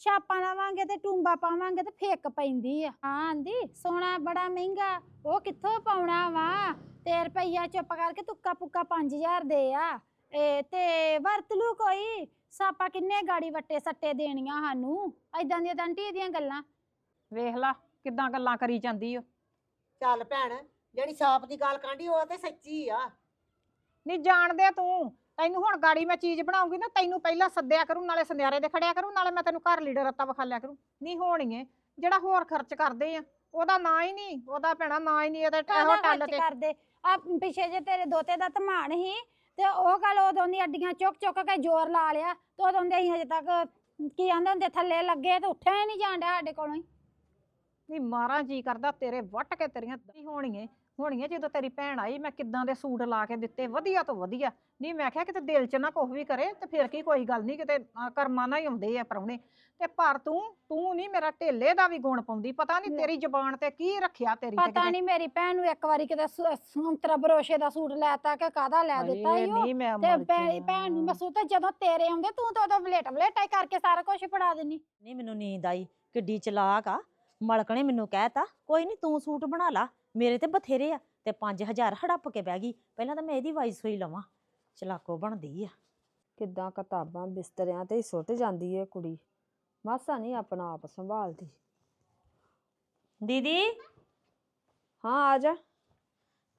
ਛਾਪਾਂ ਲਾਵਾਂਗੇ ਤੇ ਟੂੰਬਾ ਪਾਵਾਂਗੇ ਤੇ ਫੇਕ ਪੈਂਦੀ ਆ। ਹਾਂ ਆਂਦੀ ਸੋਨਾ ਬੜਾ ਮਹਿੰਗਾ ਉਹ ਕਿੱਥੋਂ ਪਾਉਣਾ ਵਾ? ਤੇ ਰੁਪਈਆ ਚੁੱਪ ਕਰਕੇ ਤੁੱਕਾ ਪੁੱਕਾ 5000 ਦੇ ਆ। ਇਹ ਤੇ ਵਰਤ ਲੂ ਕੋਈ ਸਾਪਾ ਕਿੰਨੇ ਗਾੜੀ ਵੱਟੇ ਸੱਟੇ ਦੇਣੀਆਂ ਸਾਨੂੰ? ਐਦਾਂ ਦੀਆਂ ਤਾਂ ਆਂਟੀ ਇਹਦੀਆਂ ਗੱਲਾਂ। ਵੇਖ ਲਾ ਕਿੱਦਾਂ ਗੱਲਾਂ ਕਰੀ ਜਾਂਦੀ ਓ। ਚੱਲ ਭੈਣ ਜਿਹੜੀ ਸਾਪ ਦੀ ਗੱਲ ਕਾਂਢੀ ਉਹ ਤੇ ਸੱਚੀ ਆ। ਨਹੀਂ ਜਾਣਦੇ ਤੂੰ। ਤੈਨੂੰ ਹੁਣ ਗਾੜੀ ਮੈਂ ਚੀਜ਼ ਬਣਾਉਂਗੀ ਨਾ ਤੈਨੂੰ ਪਹਿਲਾਂ ਸੱਦਿਆ ਕਰੂੰ ਨਾਲੇ ਸੁਨਿਆਰੇ ਦੇ ਖੜਿਆ ਕਰੂੰ ਨਾਲੇ ਮੈਂ ਤੈਨੂੰ ਘਰ ਲੀਡਰ ਰੱਤਾ ਵਿਖਾ ਲਿਆ ਕਰੂੰ। ਨਹੀਂ ਹੋਣੀਏ ਜਿਹੜਾ ਹੋਰ ਖਰਚ ਕਰਦੇ ਆ ਉਹਦਾ ਨਾਂ ਹੀ ਨਹੀਂ ਉਹਦਾ ਭੈਣਾ ਨਾਂ ਹੀ ਨਹੀਂ ਇਹਦੇ ਇਹੋ ਕਾਹਦਾ ਟੱਲ ਖਰਚ ਤੇ। ਕਰਦੇ। ਆ ਪਿਛੇ ਜੇ ਤੇਰੇ ਦੋਤੇ ਦਾ ਧਮਾਨ ਸੀ ਤੇ ਉਹ ਗੱਲ ਉਦੋਂ ਦੀ ਅੱਡੀਆਂ ਚੁੱਕ ਚੁੱਕ ਕੇ ਜ਼ੋਰ ਲਾ ਲਿਆ ਤੇ ਉਦੋਂ ਦੇ ਅਸੀਂ ਹਜੇ ਤੱਕ, ਕੀ ਆਂਦੇ ਹੁੰਦੇ, ਥੱਲੇ ਲੱਗੇ ਤੇ ਉੱਠਿਆ ਹੀ ਨਹੀਂ ਜਾਣ ਡਿਆ ਸਾਡੇ ਕੋਲੋਂ ਹੀ। ਨਹੀਂ ਮਾਰਾਂ ਜੀ ਕਰਦਾ, ਤੇਰੇ ਵੱਟ ਕੇ ਤੇਰੀਆਂ ਦਹੀਂ ਹੋਣੀਏ ਹੋਣੀਏ ਜਦੋਂ ਤੇਰੀ ਭੈਣ ਆਈ ਮੈਂ ਕਿੱਦਾਂ ਦੇ ਸੂਟ ਲਾ ਕੇ ਦਿੱਤੇ? ਵਧੀਆ ਤੋਂ ਵਧੀਆ। ਨਹੀਂ ਮੈਂ ਕਿਹਾ ਕਿਤੇ ਦਿਲ 'ਚ ਨਾ ਕੁਝ ਵੀ ਕਰੇ ਤੇ ਫਿਰ ਕੀ ਕੋਈ ਗੱਲ ਨਹੀਂ ਕਿਤੇ ਅਹ, ਕਰਮਾਂ ਨਾਲ ਹੀ ਆਉਂਦੇ ਆ ਪਰੌਣੇ ਤੇ ਪਰ ਤੂੰ ਤੂੰ ਨਹੀਂ ਮੇਰਾ ਢੇਲੇ ਦਾ ਵੀ ਗੁਣ ਪਾਉਂਦੀ। ਪਤਾ ਨਹੀਂ। ਤੇਰੀ ਜ਼ਬਾਨ ਤੇ ਕੀ ਰੱਖਿਆ ਤੇਰੀ ਤੇ ਪਤਾ ਕਿਤੇ? ਨਹੀਂ ਮੇਰੀ ਭੈਣ ਨੂੰ ਇੱਕ ਵਾਰੀ ਕਿਤੇ ਸੰਤਰਾ ਬਰੋਸ਼ੇ ਦਾ ਸੂਟ ਲੈਤਾ ਕਿ ਕਾਹਦਾ ਲੈ ਦਿੱਤਾ ਈ ਉਹ? ਨਹੀਂ ਮੈਂ ਤੇ ਮਰ ਭੈ- ਭੈਣ ਨੂੰ ਮੈਂ ਸੂਟ ਜਦੋਂ ਤੇਰੇ ਆਉਂਦੇ ਤੂੰ ਤਾਂ ਉਦੋਂ ਵਲੇਟ ਵਲੇਟਾ ਹੀ ਕਰਕੇ ਸਾਰਾ ਕੁਝ ਫੜਾ ਦਿੰਨੀ। ਨਹੀਂ ਮੈਨੂੰ ਨੀਂਦ ਆਈ। ਕਿੱਡੀ ਚਲਾਕ ਆ। ਮਲਕ ਨੇ ਮੈਨੂੰ ਕਹਿਤਾ ਕੋਈ ਨਹੀਂ ਤੂੰ ਸੂਟ ਬਣਾ ਲਾ। ਮੇਰੇ ਤੇ ਬਥੇਰੇ ਆ ਤੇ 5000 ਹੜੱਪ ਕੇ ਬਹਿ ਗਈ। ਪਹਿਲਾਂ ਤਾਂ ਮੈਂ ਇਹਦੀ ਵਾਈਸ ਹੋਈ ਲਵਾਂ। ਚਲਾਕੋ ਬਣਦੀ ਆ। ਕਿੱਦਾਂ ਕਿਤਾਬਾਂ ਬਿਸਤਰਿਆਂ ਤੇ ਹੀ ਸੁੱਟ ਜਾਂਦੀ ਏ ਕੁੜੀ। ਮਾਸਾ ਨਹੀਂ ਆਪਣਾ ਆਪ ਸੰਭਾਲਦੀ। ਦੀਦੀ? ਹਾਂ ਆ ਜਾ।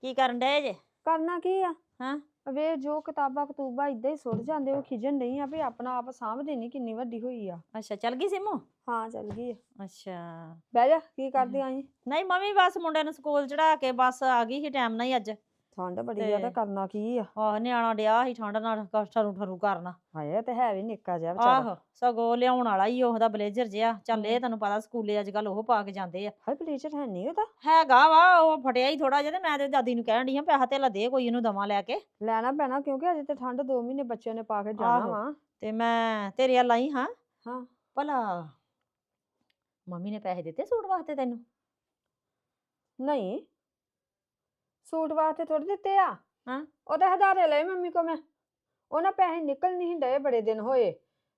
ਕੀ ਕਰਨ ਡਏ ਜੇ? ਕਰਨਾ ਕੀ ਆ? ਹਾਂ। ਵੇ ਜੋ ਕਿਤਾਬਾਂ ਕਤੂਬਾਂ ਇਦਾਂ ਹੀ ਸੁੱਟ ਜਾਂਦੇ ਉਹ ਖਿਜਣ ਨਹੀਂ ਆ ਵੀ ਆਪਣਾ ਆਪ ਸਾਂਭਦੀ ਨਹੀਂ ਕਿੰਨੀ ਵੱਡੀ ਹੋਈ ਆ। ਅੱਛਾ ਚੱਲ ਗਈ ਸਿਮੂ? ਹਾਂ ਚੱਲ ਗਈ ਆ। ਅੱਛਾ। ਬਹਿ ਜਾ ਕੀ ਕਰਦੀ ਆਈ? ਨਹੀਂ ਮੰਮੀ ਬਸ ਮੁੰਡੇ ਨੂੰ ਸਕੂਲ ਚੜਾ ਕੇ ਬਸ ਆ ਗਈ ਸੀ ਟਾਈਮ ਨਾਲ ਹੀ ਅੱਜ। ਠੰਡ ਬੜੀ ਆ ਤੇ ਤੇ- ਕਰਨਾ ਕੀ ਆ? ਆਹ ਨਿਆਣਾ ਡਿਆ ਸੀ ਠੰਡ ਨਾਲ ਠਰੂ ਠਰੂ ਕਰਨਾ। ਹਾਏ ਤੇ ਹੈ ਵੀ ਨਿੱਕਾ ਜਿਹਾ ਵਿਚਾਰਾ। ਆਹੋ ਸਗੋਂ ਲਿਆਉਣ ਵਾਲਾ ਹੀ ਉਹਦਾ ਬਲੇਜ਼ਰ ਜਿਆ ਚੱਲ ਇਹ ਤੈਨੂੰ ਪਤਾ ਸਕੂਲੇ ਅੱਜ ਕੱਲ ਉਹ ਪਾ ਕੇ ਜਾਂਦੇ ਆ। ਹਾਏ ਪਲੀਚਰ ਹੈ ਨਹੀਂ ਉਹਦਾ? ਹੈਗਾ ਵਾ ਉਹ ਫਟਿਆ ਹੀ ਥੋੜਾ ਜਿਹਾ ਤੇ ਮੈਂ ਤੇ ਦਾਦੀ ਨੂੰ ਕਹਿਣ ਡਈ ਆ ਪੈਸਾ ਧੇਲਾ ਦੇ ਕੋਈ ਇਹਨੂੰ ਦਵਾਂ ਲੈ ਕੇ। ਲੈਣਾ ਪੈਣਾ ਕਿਉਂਕਿ ਅਜੇ ਤੇ ਠੰਡ 2 ਮਹੀਨੇ ਬੱਚਿਆਂ ਨੇ ਪਾ ਕੇ ਜਾਣਾ ਆਹੋ। ਵਾ। ਤੇ ਮੈਂ ਤੇਰੇ ਵੱਲ ਆਈ ਹਾਂ। ਹਾਂ। ਭਲਾ ਮੰਮੀ ਨੇ ਪੈਸੇ ਦਿੱਤੇ ਸੂਟ ਵਾਸਤੇ ਤੈਨੂੰ? ਨਹੀਂ। ਸੂਟ ਵਾਸਤੇ ਥੋੜੀ ਦਿੱਤੇ ਆ। ਹਾਂ। ਉਹਦੇ ਹਜ਼ਾਰੇ ਲਏ ਮੰਮੀ ਕੋ ਮੈਂ। ਉਹਨਾਂ ਪੈਸੇ ਨਿਕਲ ਨਹੀਂ ਡਏ ਬੜੇ ਦਿਨ ਹੋਏ।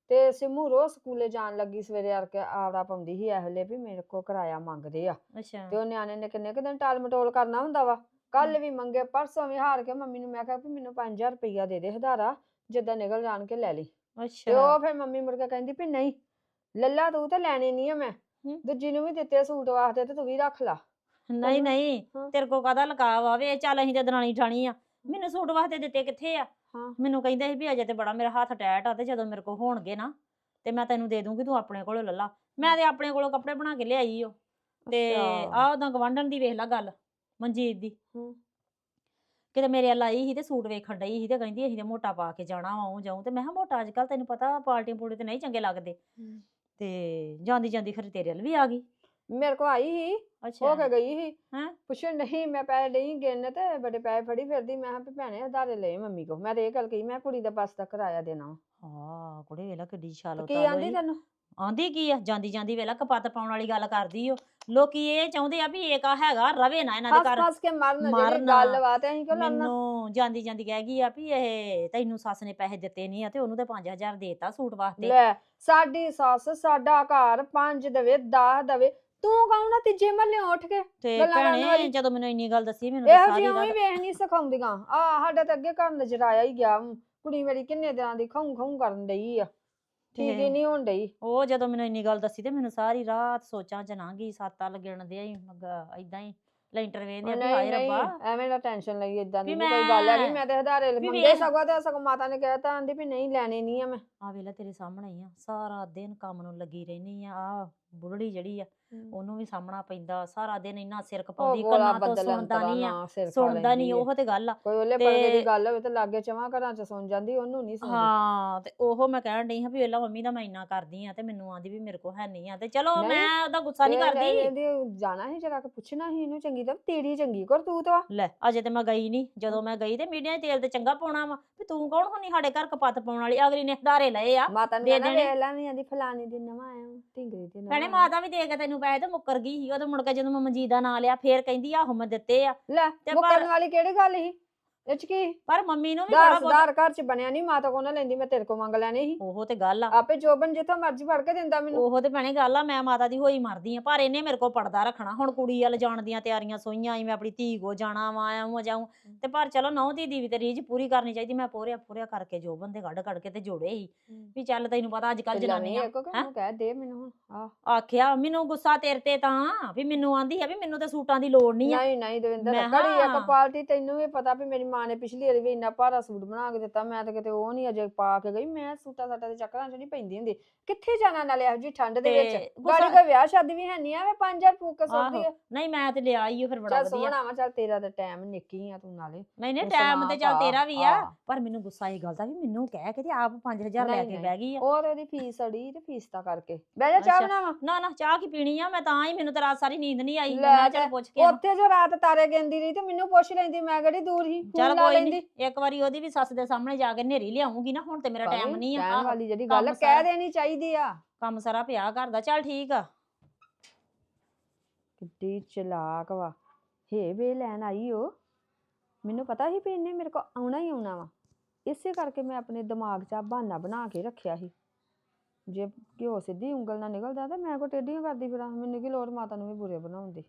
ਤੇ ਸਿਮੂ ਰੋਜ਼ ਸਕੂਲੇ ਜਾਣ ਲੱਗੀ ਸਵੇਰੇ ਆ ਕੇ ਆਵੜਾ ਪਾਉਂਦੀ ਸੀ ਇਹ ਵੇਲੇ ਵੀ ਮੇਰੇ ਕੋ ਕਿਰਾਇਆ ਮੰਗਦੇ ਆ। ਅੱਛਾ। ਤੇ ਉਹ ਨਿਆਣੇ ਨੇ ਕਿੰਨੇ ਕੁ ਦਿਨ ਟਾਲ ਮਟੋਲ ਕਰਨਾ ਹੁੰਦਾ ਵਾ। ਕੱਲ ਵੀ ਮੰਗੇ ਪਰਸੋਂ ਵੀ ਹਾਰ ਕੇ ਮੰਮੀ ਨੂੰ ਮੈਂ ਕਿਹਾ ਵੀ ਮੈਨੂੰ 5000 ਰੁਪਈਆ ਦੇ ਦੇ ਹਜ਼ਾਰਾ ਜਿੱਦਾਂ ਨਿਕਲ ਜਾਣ ਕੇ ਲੈ ਲਈ। ਤੇ ਅੱਛਾ। ਉਹ ਫਿਰ ਮੰਮੀ ਮੁੜ ਕੇ ਕਹਿੰਦੀ ਵੀ ਨਹੀਂ ਲੱਲਾ ਤੂੰ ਤੇ ਲੈਣੇ ਨਹੀਂ ਆ ਮੈਂ। ਹੂੰ। ਦੂਜੀ ਨੂੰ ਵੀ ਦਿੱਤੇ ਸੂਟ ਵਾਸਤੇ ਤੇ ਤੂੰ ਵੀ ਰੱਖ ਲਾ। ਨਹੀਂ ਨਹੀਂ ਹਾਂ। ਤੇਰੇ ਕੋ ਕਾਹਦਾ ਲਗਾਵ ਆ ਵੇ ਚੱਲ ਅਸੀਂ ਤੇ ਦਰਾਣੀ ਠਾਣੀ ਆ ਮੈਨੂੰ ਸੂਟ ਵਾਸਤੇ ਦਿੱਤੇ ਕਿੱਥੇ ਆ ਹਾਂ। ਮੈਨੂੰ ਕਹਿੰਦੇ ਸੀ ਵੀ ਅਜੇ ਤੇ ਬੜਾ ਮੇਰਾ ਹੱਥ ਟੈਟ ਆ ਤੇ ਜਦੋਂ ਮੇਰੇ ਕੋਲ ਹੋਣਗੇ ਨਾ ਤੇ ਮੈਂ ਤੈਨੂੰ ਦੇ ਦੂੰਗੀ ਤੂੰ ਆਪਣੇ ਕੋਲੋਂ ਲੈ ਲਾ ਮੈਂ ਤੇ ਆਪਣੇ ਕੋਲੋਂ ਕੱਪੜੇ ਬਣਾ ਕੇ ਲਿਆਈ ਓ ਤੇ ਅੱਛਾ। ਆਹ ਉਹਦਾ ਗਵਾਂਢਣ ਦੀ ਵੇਖ ਲੈ ਗੱਲ ਮਨਜੀਤ ਦੀ ਹੂੰ। ਕਿਤੇ ਮੇਰੇ ਵੱਲ ਆਈ ਸੀ ਤੇ ਸੂਟ ਵੇਖਣ ਡਈ ਸੀ ਤੇ ਕਹਿੰਦੀ ਅਸੀਂ ਤੇ ਮੋਟਾ ਪਾ ਕੇ ਜਾਣਾ ਆਉਂ ਜਾਉਂ ਤੇ ਮੈਂ ਕਿਹਾ ਮੋਟਾ ਅੱਜ ਕੱਲ ਤੈਨੂੰ ਪਤਾ ਪਾਰਟੀਆਂ ਪੂੜੇ ਤੇ ਨਹੀਂ ਚੰਗੇ ਲੱਗਦੇ ਹੂੰ। ਤੇ ਜਾਂਦੀ ਜਾਂਦੀ ਖਰੇ ਤੇਰੇ ਵੱਲ ਵੀ ਆ ਗਈ ਮੇਰੇ ਕੋ ਆਈ ਸੀ ਹੋ ਅੱਛਾ ਕੇ ਗਈ ਸੀ? ਹੈਂ? ਪੁੱਛਣ ਨਹੀਂ ਮੈਂ ਪੈਸੇ ਨਹੀਂ ਗਿਣ ਤੇ ਬੜੇ ਪੈਸੇ ਫੜੀ ਫਿਰਦੀ ਮੈਂ ਕਿਹਾ ਵੀ ਭੈਣੇ ਹਜ਼ਾਰੇ ਲਏ ਮੰਮੀ ਕੋ। ਮੈਂ ਤੇ ਇਹ ਗੱਲ ਕਹੀ ਮੈਂ ਕੁੜੀ ਦਾ ਬੱਸ ਦਾ ਕਿਰਾਇਆ ਦੇਣਾ ਵਾ। ਹਾਂ ਕੁੜੇ ਵੇਲਾ ਕਿੱਡੀ ਛਾਲ ਤੇ ਉਤਾਰ ਕੀ ਆਂਦੀ ਹੋਈ। ਤੈਨੂੰ? ਆਂਦੀ ਕੀ ਆ? ਜਾਂਦੀ ਜਾਂਦੀ ਵੇਲਾ ਕਪੱਤ ਪਾਉਣ ਵਾਲੀ ਗੱਲ ਕਰਦੀ ਓ। ਲੋਕੀ ਇਹ ਚਾਹੁੰਦੇ ਆ ਵੀ ਏਕਾ ਹੈਗਾ ਰਵੇ ਨਾ ਇਹਨਾਂ ਹੱਸ ਦੇ ਘਰ। ਹੱਸ ਕੇ ਮਰਨ ਜਿਹੜੀ ਮਰਨਾ। ਗੱਲ ਵਾ ਤੇ ਅਸੀਂ ਕਿਉਂ ਲੜਨਾ? ਮੈਨੂੰ ਜਾਂਦੀ ਜਾਂਦੀ ਕਹਿ ਗਈ ਆ ਵੀ ਇਹ ਤੈਨੂੰ ਸੱਸ ਨੇ ਪੈਸੇ ਦਿੱਤੇ ਨਹੀਂ ਆ ਤੇ ਉਹਨੂੰ ਤੇ 5000 ਦੇਤਾ ਸੂਟ ਵਾਸਤੇ। ਲੈ ਸਾਡੀ ਸੱਸ ਸਾਡਾ ਘਰ ਪੰਜ ਦਵੇ 10 ਦਵੇ ਤੂੰ ਕੌਣ ਆ ਤੀਜੇ ਮਹੱਲੇ ਉੱਠ ਕੇ ਤੇ ਗੱਲਾਂ ਕਰਨ ਭੈਣੇ ਵਾਲੀ। ਜਦੋਂ ਮੈਨੂੰ ਇੰਨੀ ਗੱਲ ਦੱਸੀ ਮੈਨੂੰ ਤਾਂ ਇਹੋ ਸਾਰੀ ਜਿਹੀ ਹੀ ਗੱਲ ਵੇਖ ਨਹੀਂ ਸਿਖਾਉਂਦੀਆਂ ਆ ਸਾਡੇ ਤਾਂ ਅੱਗੇ ਘਰ ਨਜ਼ਰ ਆਇਆ ਹੀ ਗਿਆ ਵਾ। ਕੁੜੀ ਮੇਰੀ ਕਿੰਨੇ ਦਿਨਾਂ ਦੀ ਖਾਉਂ ਖਾਉਂ ਕਰਨ ਡਈ ਆ ਠੀਕ ਹੀ ਤੇ ਨਹੀਂ ਹੋਣ ਡਈ ਉਹ ਜਦੋਂ ਮੈਨੂੰ ਇੰਨੀ ਗੱਲ ਦੱਸੀ ਤੇ ਮੈਨੂੰ ਸਾਰੀ ਰਾਤ ਸੋਚਾਂ ਚ ਲੰਘ ਗਈ ਸਾਤਾ ਲੱਗਣ ਦੇ ਹੀ ਮਗਾ ਇਦਾਂ ਹੀ ਲੈਂਟਰ ਵੇਂਦੇ ਆ ਵੀ ਨਹੀਂ ਹਾਏ ਨਹੀਂ ਰੱਬਾ ਐਵੇਂ ਨਾ ਟੈਨਸ਼ਨ ਲਈ ਇਦਾਂ ਦੀ ਵੀ ਕੋਈ ਗੱਲ ਹੈਗੀ ਮੈਂ- ਮੈਂ ਤੇ ਹਦਾਰੇ ਵੀ ਮੰਗੇ ਵੇਖ। ਸਗੋਂ ਤੇ ਸਗੋਂ ਮਾਤਾ ਨੇ ਕਹਿਤਾ ਆਂਦੀ ਵੀ ਨਹੀਂ ਲੈਣੇ ਨਹੀਂ ਆ ਮੈਂ ਆ ਵੇਲਾ ਤੇਰੇ ਸਾਹਮਣੇ ਹੀ ਆ ਸਾਰਾ ਦਿਨ ਕੰਮ ਨੂੰ ਲੱਗੀ ਰਹਿਨੀ ਆ ਆ ਬੁੜੜੀ ਜਿਹੜੀ ਆ ਉਹਨੂੰ ਵੀ ਸਾਹਮਣਾ ਪੈਂਦਾ ਸਾਰਾ ਦਿਨ ਇੰਨਾ ਸਿਰ ਖਪਾਉਂਦੀ ਕੰਨਾਂ ਤੋਂ ਸੁਣਦਾ ਨਹੀਂ ਆ ਸੁਣਦਾ ਨਹੀਂ। ਉਹ ਤੇ ਗੱਲ ਆ। ਕੋਈ ਉਹਲੇ ਪਰਦੇ ਤੇ- ਦੀ ਗੱਲ ਹੋਵੇ ਤੇ ਲਾਗੇ ਚਵਾਂ ਘਰਾਂ ਚ ਸੁਣ ਜਾਂਦੀ ਉਹਨੂੰ ਨਹੀਂ ਸੁਣਦੀ। ਹਾਂ ਤੇ ਉਹ ਮੈਂ ਕਹਿਣ ਡਈ ਹਾਂ ਵੀ ਵੇਲਾ ਮੰਮੀ ਦਾ ਮੈਂ ਇੰਨਾ ਕਰਦੀ ਆ ਤੇ ਮੈਨੂੰ ਆਂਦੀ ਵੀ ਮੇਰੇ ਕੋ ਹੈ ਨਹੀਂ ਆ ਤੇ ਚਲੋ ਮੈਂ ਉਹਦਾ ਗੁੱਸਾ ਨਹੀਂ ਕਰਦੀ। ਜਾਣਾ ਸੀ ਜਰਾ ਕਿ ਪੁੱਛਣਾ ਸੀ ਇਹਨੂੰ ਚੰਗੀ ਤਰ੍ਹਾਂ ਤੇਰੀ ਚੰਗੀ ਕਰਤੂਤ ਵਾ। ਲੈ ਅਜੇ ਤੇ ਮੈਂ ਗਈ ਨਹੀਂ ਜਦੋਂ ਮੈਂ ਗਈ ਤੇ ਮੀਡੀਆ ਤੇਲ ਤੇ ਚੰਗਾ ਪਾਉਣਾ ਵਾ ਵੀ ਤੂੰ ਕੌਣ ਹੁੰਨੀ ਸਾਡੇ ਘਰ ਕਪੱਤ ਪਾਉਣ ਵਾਲੀ ਅਗਲੀ ਨੇ ਹਦਾਰੇ ਲਏ ਆ ਮਾਤਾ ਨੂੰ ਦੇ ਦੇਣੇ। ਵੇਖ ਲੈ ਨਹੀਂ ਆਂਦੀ ਫਲਾਣੀ ਦੀ ਨਵਾਂ ਆਇਆ ਵਾਂ, ਢਿੰਗਰੀ ਦੀ ਨਵਾਂ ਭੈਣੇ ਆਇਆ। ਮਾਤਾ ਵੀ ਦੇ ਕੇ ਤੈਨੂੰ ਪੈਸੇ ਤੇ ਮੁੱਕਰ ਗਈ ਸੀ ਉਹਦੇ ਮੁੜ ਕੇ ਜਦੋਂ ਮੈਂ ਮਨਜੀਤ ਦਾ ਨਾਂ ਲਿਆ ਫੇਰ ਕਹਿੰਦੀ ਆਹੋ ਮੈਂ ਦਿੱਤੇ ਆ ਲੈ ਤੇ ਮੁੱਕਰਨ ਪਰ- ਵਾਲੀ ਕਿਹੜੀ ਗੱਲ ਸੀ ਇਹ ਚ ਕੀ? ਪਰ ਮੰਮੀ ਨੂੰ ਵੀ ਬਹੁਤ ਦਾਰ ਘਰ ਚ ਬਣਿਆ ਨਹੀਂ ਮਾਤਾ ਕੋਲ ਨਾ ਲੈਂਦੀ ਮੈਂ ਤੇਰੇ ਕੋਲ ਮੰਗ ਲੈਣੇ ਸੀ। ਉਹ ਤੇ ਗੱਲ ਆ। ਆਪੇ ਜੋਬਨ ਜਿੱਥੋਂ ਮਰਜ਼ੀ ਫੜ ਕੇ ਦਿੰਦਾ ਮੈਨੂੰ। ਉਹ ਤੇ ਭੈਣੇ ਗੱਲ ਆ ਮੈਂ ਮਾਤਾ ਦੀ ਹੋਈ ਮਰਦੀ ਆ ਪਰ ਇਹਨੇ ਮੇਰੇ ਕੋਲ ਪੜਦਾ ਰੱਖਣਾ। ਹੁਣ ਕੁੜੀ ਵੱਲ ਜਾਣ ਦੀਆਂ ਤਿਆਰੀਆਂ ਸੋਈਆਂ ਆਈ ਮੈਂ ਆਪਣੀ ਧੀ ਕੋ ਜਾਣਾ ਵਾ ਆਉਂ ਜਾਉਂ ਤੇ ਪਰ ਚਲੋ ਨੌ ਧੀ ਦੀ ਵੀ ਤੇ ਰੀਝ ਪੂਰੀ ਕਰਨੀ ਚਾਹੀਦੀ ਮੈਂ ਪੂਰਿਆ ਪੂਰਿਆ ਕਰਕੇ ਜੋ ਬੰਦੇ ਕੱਢ ਕੱਢ ਕੇ ਤੇ ਜੋੜੇ ਸੀ। ਵੀ ਚੱਲ ਤੈਨੂੰ ਪਤਾ ਅੱਜ ਕੱਲ ਜਨਾਨੀਆਂ ਹੈਂ? ਕਹਿ ਦੇ ਮੈਨੂੰ ਆ। ਆਖਿਆ ਮੈਨੂੰ ਗੁੱਸਾ ਤੇਰੇ ਤੇ ਤਾਂ ਵੀ ਮੈਨੂੰ ਆਂਦੀ ਆ ਵੀ ਮੈਨੂੰ ਤੇ ਸੂਟਾਂ ਦੀ ਲੋੜ ਨਹੀਂ ਆ। ਨਹੀਂ ਨਹੀਂ ਦਵਿੰਦਰ ਮੈਂ ਕੜੀ ਇੱਕ ਹਾਂ। ਪਾਲਟੀ ਤੈਨੂੰ ਵੀ ਪਤਾ ਵੀ ਮੇਰੀ ਮਾਂ ਨੇ ਪਿਛਲੀ ਵਾਰੀ ਵੀ ਇੰਨਾ ਭਾਰਾ ਸੂਟ ਬਣਾ ਕੇ ਦਿੱਤਾ ਮੈਂ ਤਾਂ ਕਿਤੇ ਉਹ ਨਹੀਂ ਅਜੇ ਪਾ ਕੇ ਗਈ ਮੈਂ ਸੂਟਾਂ ਸਾਟਾਂ ਦੇ ਚੱਕਰਾਂ 'ਚ ਨਹੀਂ ਪੈਂਦੀ ਹੁੰਦੀ। ਕਿੱਥੇ ਜਾਣਾ ਨਾਲੇ ਇਹੋ ਜਿਹੀ ਠੰਡ ਦੇ ਤੇ ਵਿੱਚ ਗਾੜੀ ਕੋਈ ਵਿਆਹ ਸ਼ਾਦੀ ਵੀ ਹੈ ਨਹੀਂ ਮੈਂ 5000 ਫੂਕ ਆਹੋ। ਨਹੀਂ ਮੈਂ ਤੇ ਲਿਆ ਹੀ ਫਿਰ ਬੜਾ ਚੱਲ ਵਧੀਆ। ਸੋਹਣਾ ਵਾ ਚੱਲ ਤੇਰਾ ਤਾਂ ਟਾਈਮ ਨਿੱਕੀ ਆ ਤੂੰ ਨਾਲੇ। ਨਹੀਂ ਨਹੀਂ ਟਾਈਮ ਤੇ ਚੱਲ ਤੇਰਾ ਵੀ ਆ ਹਾਂ। ਪਰ ਮੈਨੂੰ ਗੁੱਸਾ ਇਹ ਗੱਲ ਦਾ ਵੀ ਮੈਨੂੰ ਕਹਿ ਕੇ ਤੇ ਆਪ 5000 ਲੈ ਨਹੀਂ, ਕੇ। ਬਹਿ ਗਈ ਆ। ਹੋਰ ਉਹਦੀ ਫੀਸ ਅੜੀ ਤੇ ਫੀਸ ਤਾਂ ਕਰਕੇ। ਬਹਿ ਜਾ ਚਾਹ ਅੱਛਾ। ਬਣਾਵਾ? ਨਾ ਨਾ ਚਾਹ ਕੀ ਪੀਣੀ ਆ? ਮੈਂ ਤਾਂ ਹੀ ਮੈਨੂੰ ਤਾਂ ਰਾਤ ਸਾਰੀ ਨੀਂਦ ਨਹੀਂ ਆਈ ਲੈ ਮੈਂ ਚੱਲ ਤੇ ਪੁੱਛ ਕੇ ਆਵਾਂ। ਉੱਥੇ ਜੋ ਰਾਤ ਤਾਰੇ ਗਿਣਦੀ ਰਹੀ ਤੇ ਮੈਨੂੰ ਪੁੱਛ ਲੈਂਦੀ ਮੈਂ ਕਿਹੜੀ ਦੂਰ ਹੀ ਚੱਲ ਫੋਨ ਲਾ ਕੋਈ ਲੈਂਦੀ। ਨਹੀਂ ਇੱਕ ਵਾਰੀ ਉਹਦੀ ਵੀ ਸੱਸ ਦੇ ਸਾਹਮਣੇ ਜਾ ਕੇ ਨੇਰੀ ਲਿਆਉਂਗੀ ਨਾ ਹੁਣ ਤੇ ਮੇਰਾ ਟਾਈਮ ਨਹੀਂ ਆ। ਆਹੋ, ਵਾਲੀ ਜਿਹੜੀ ਕੰਮ ਗੱਲ ਸਾਰਾ- ਕਹਿ ਦੇਣੀ ਚਾਹੀਦੀ ਆ। ਕੰਮ ਸਾਰਾ ਪਿਆ ਘਰ ਦਾ। ਚੱਲ ਠੀਕ ਆ। ਕਿੱਡੀ ਚਲਾਕ ਵਾ। ਹੇ ਵੇ ਲੈਣ ਆਈ ਓ। ਮੈਨੂੰ ਪਤਾ ਸੀ ਵੀ ਇਹਨੇ ਮੇਰੇ ਕੋਲ ਆਉਣਾ ਹੀ ਆਉਣਾ ਵਾ। ਇਸੇ ਕਰਕੇ ਮੈਂ ਆਪਣੇ ਦਿਮਾਗ 'ਚ ਆ ਬਹਾਨਾ ਬਣਾ ਕੇ ਰੱਖਿਆ ਸੀ। ਜੇ ਘਿਓ ਸਿੱਧੀ ਉਂਗਲ ਨਾਲ ਨਿਕਲਦਾ ਤਾਂ ਮੈਂ ਕੋ ਟੇਢੀਆਂ ਕਰਦੀ ਫਿਰਾਂ? ਮੈਨੂੰ ਕੀ ਲੋੜ ਮਾਤਾ ਨੂੰ ਵੀ ਬੁਰੇ ਬਣਾਉਣ ਦੀ?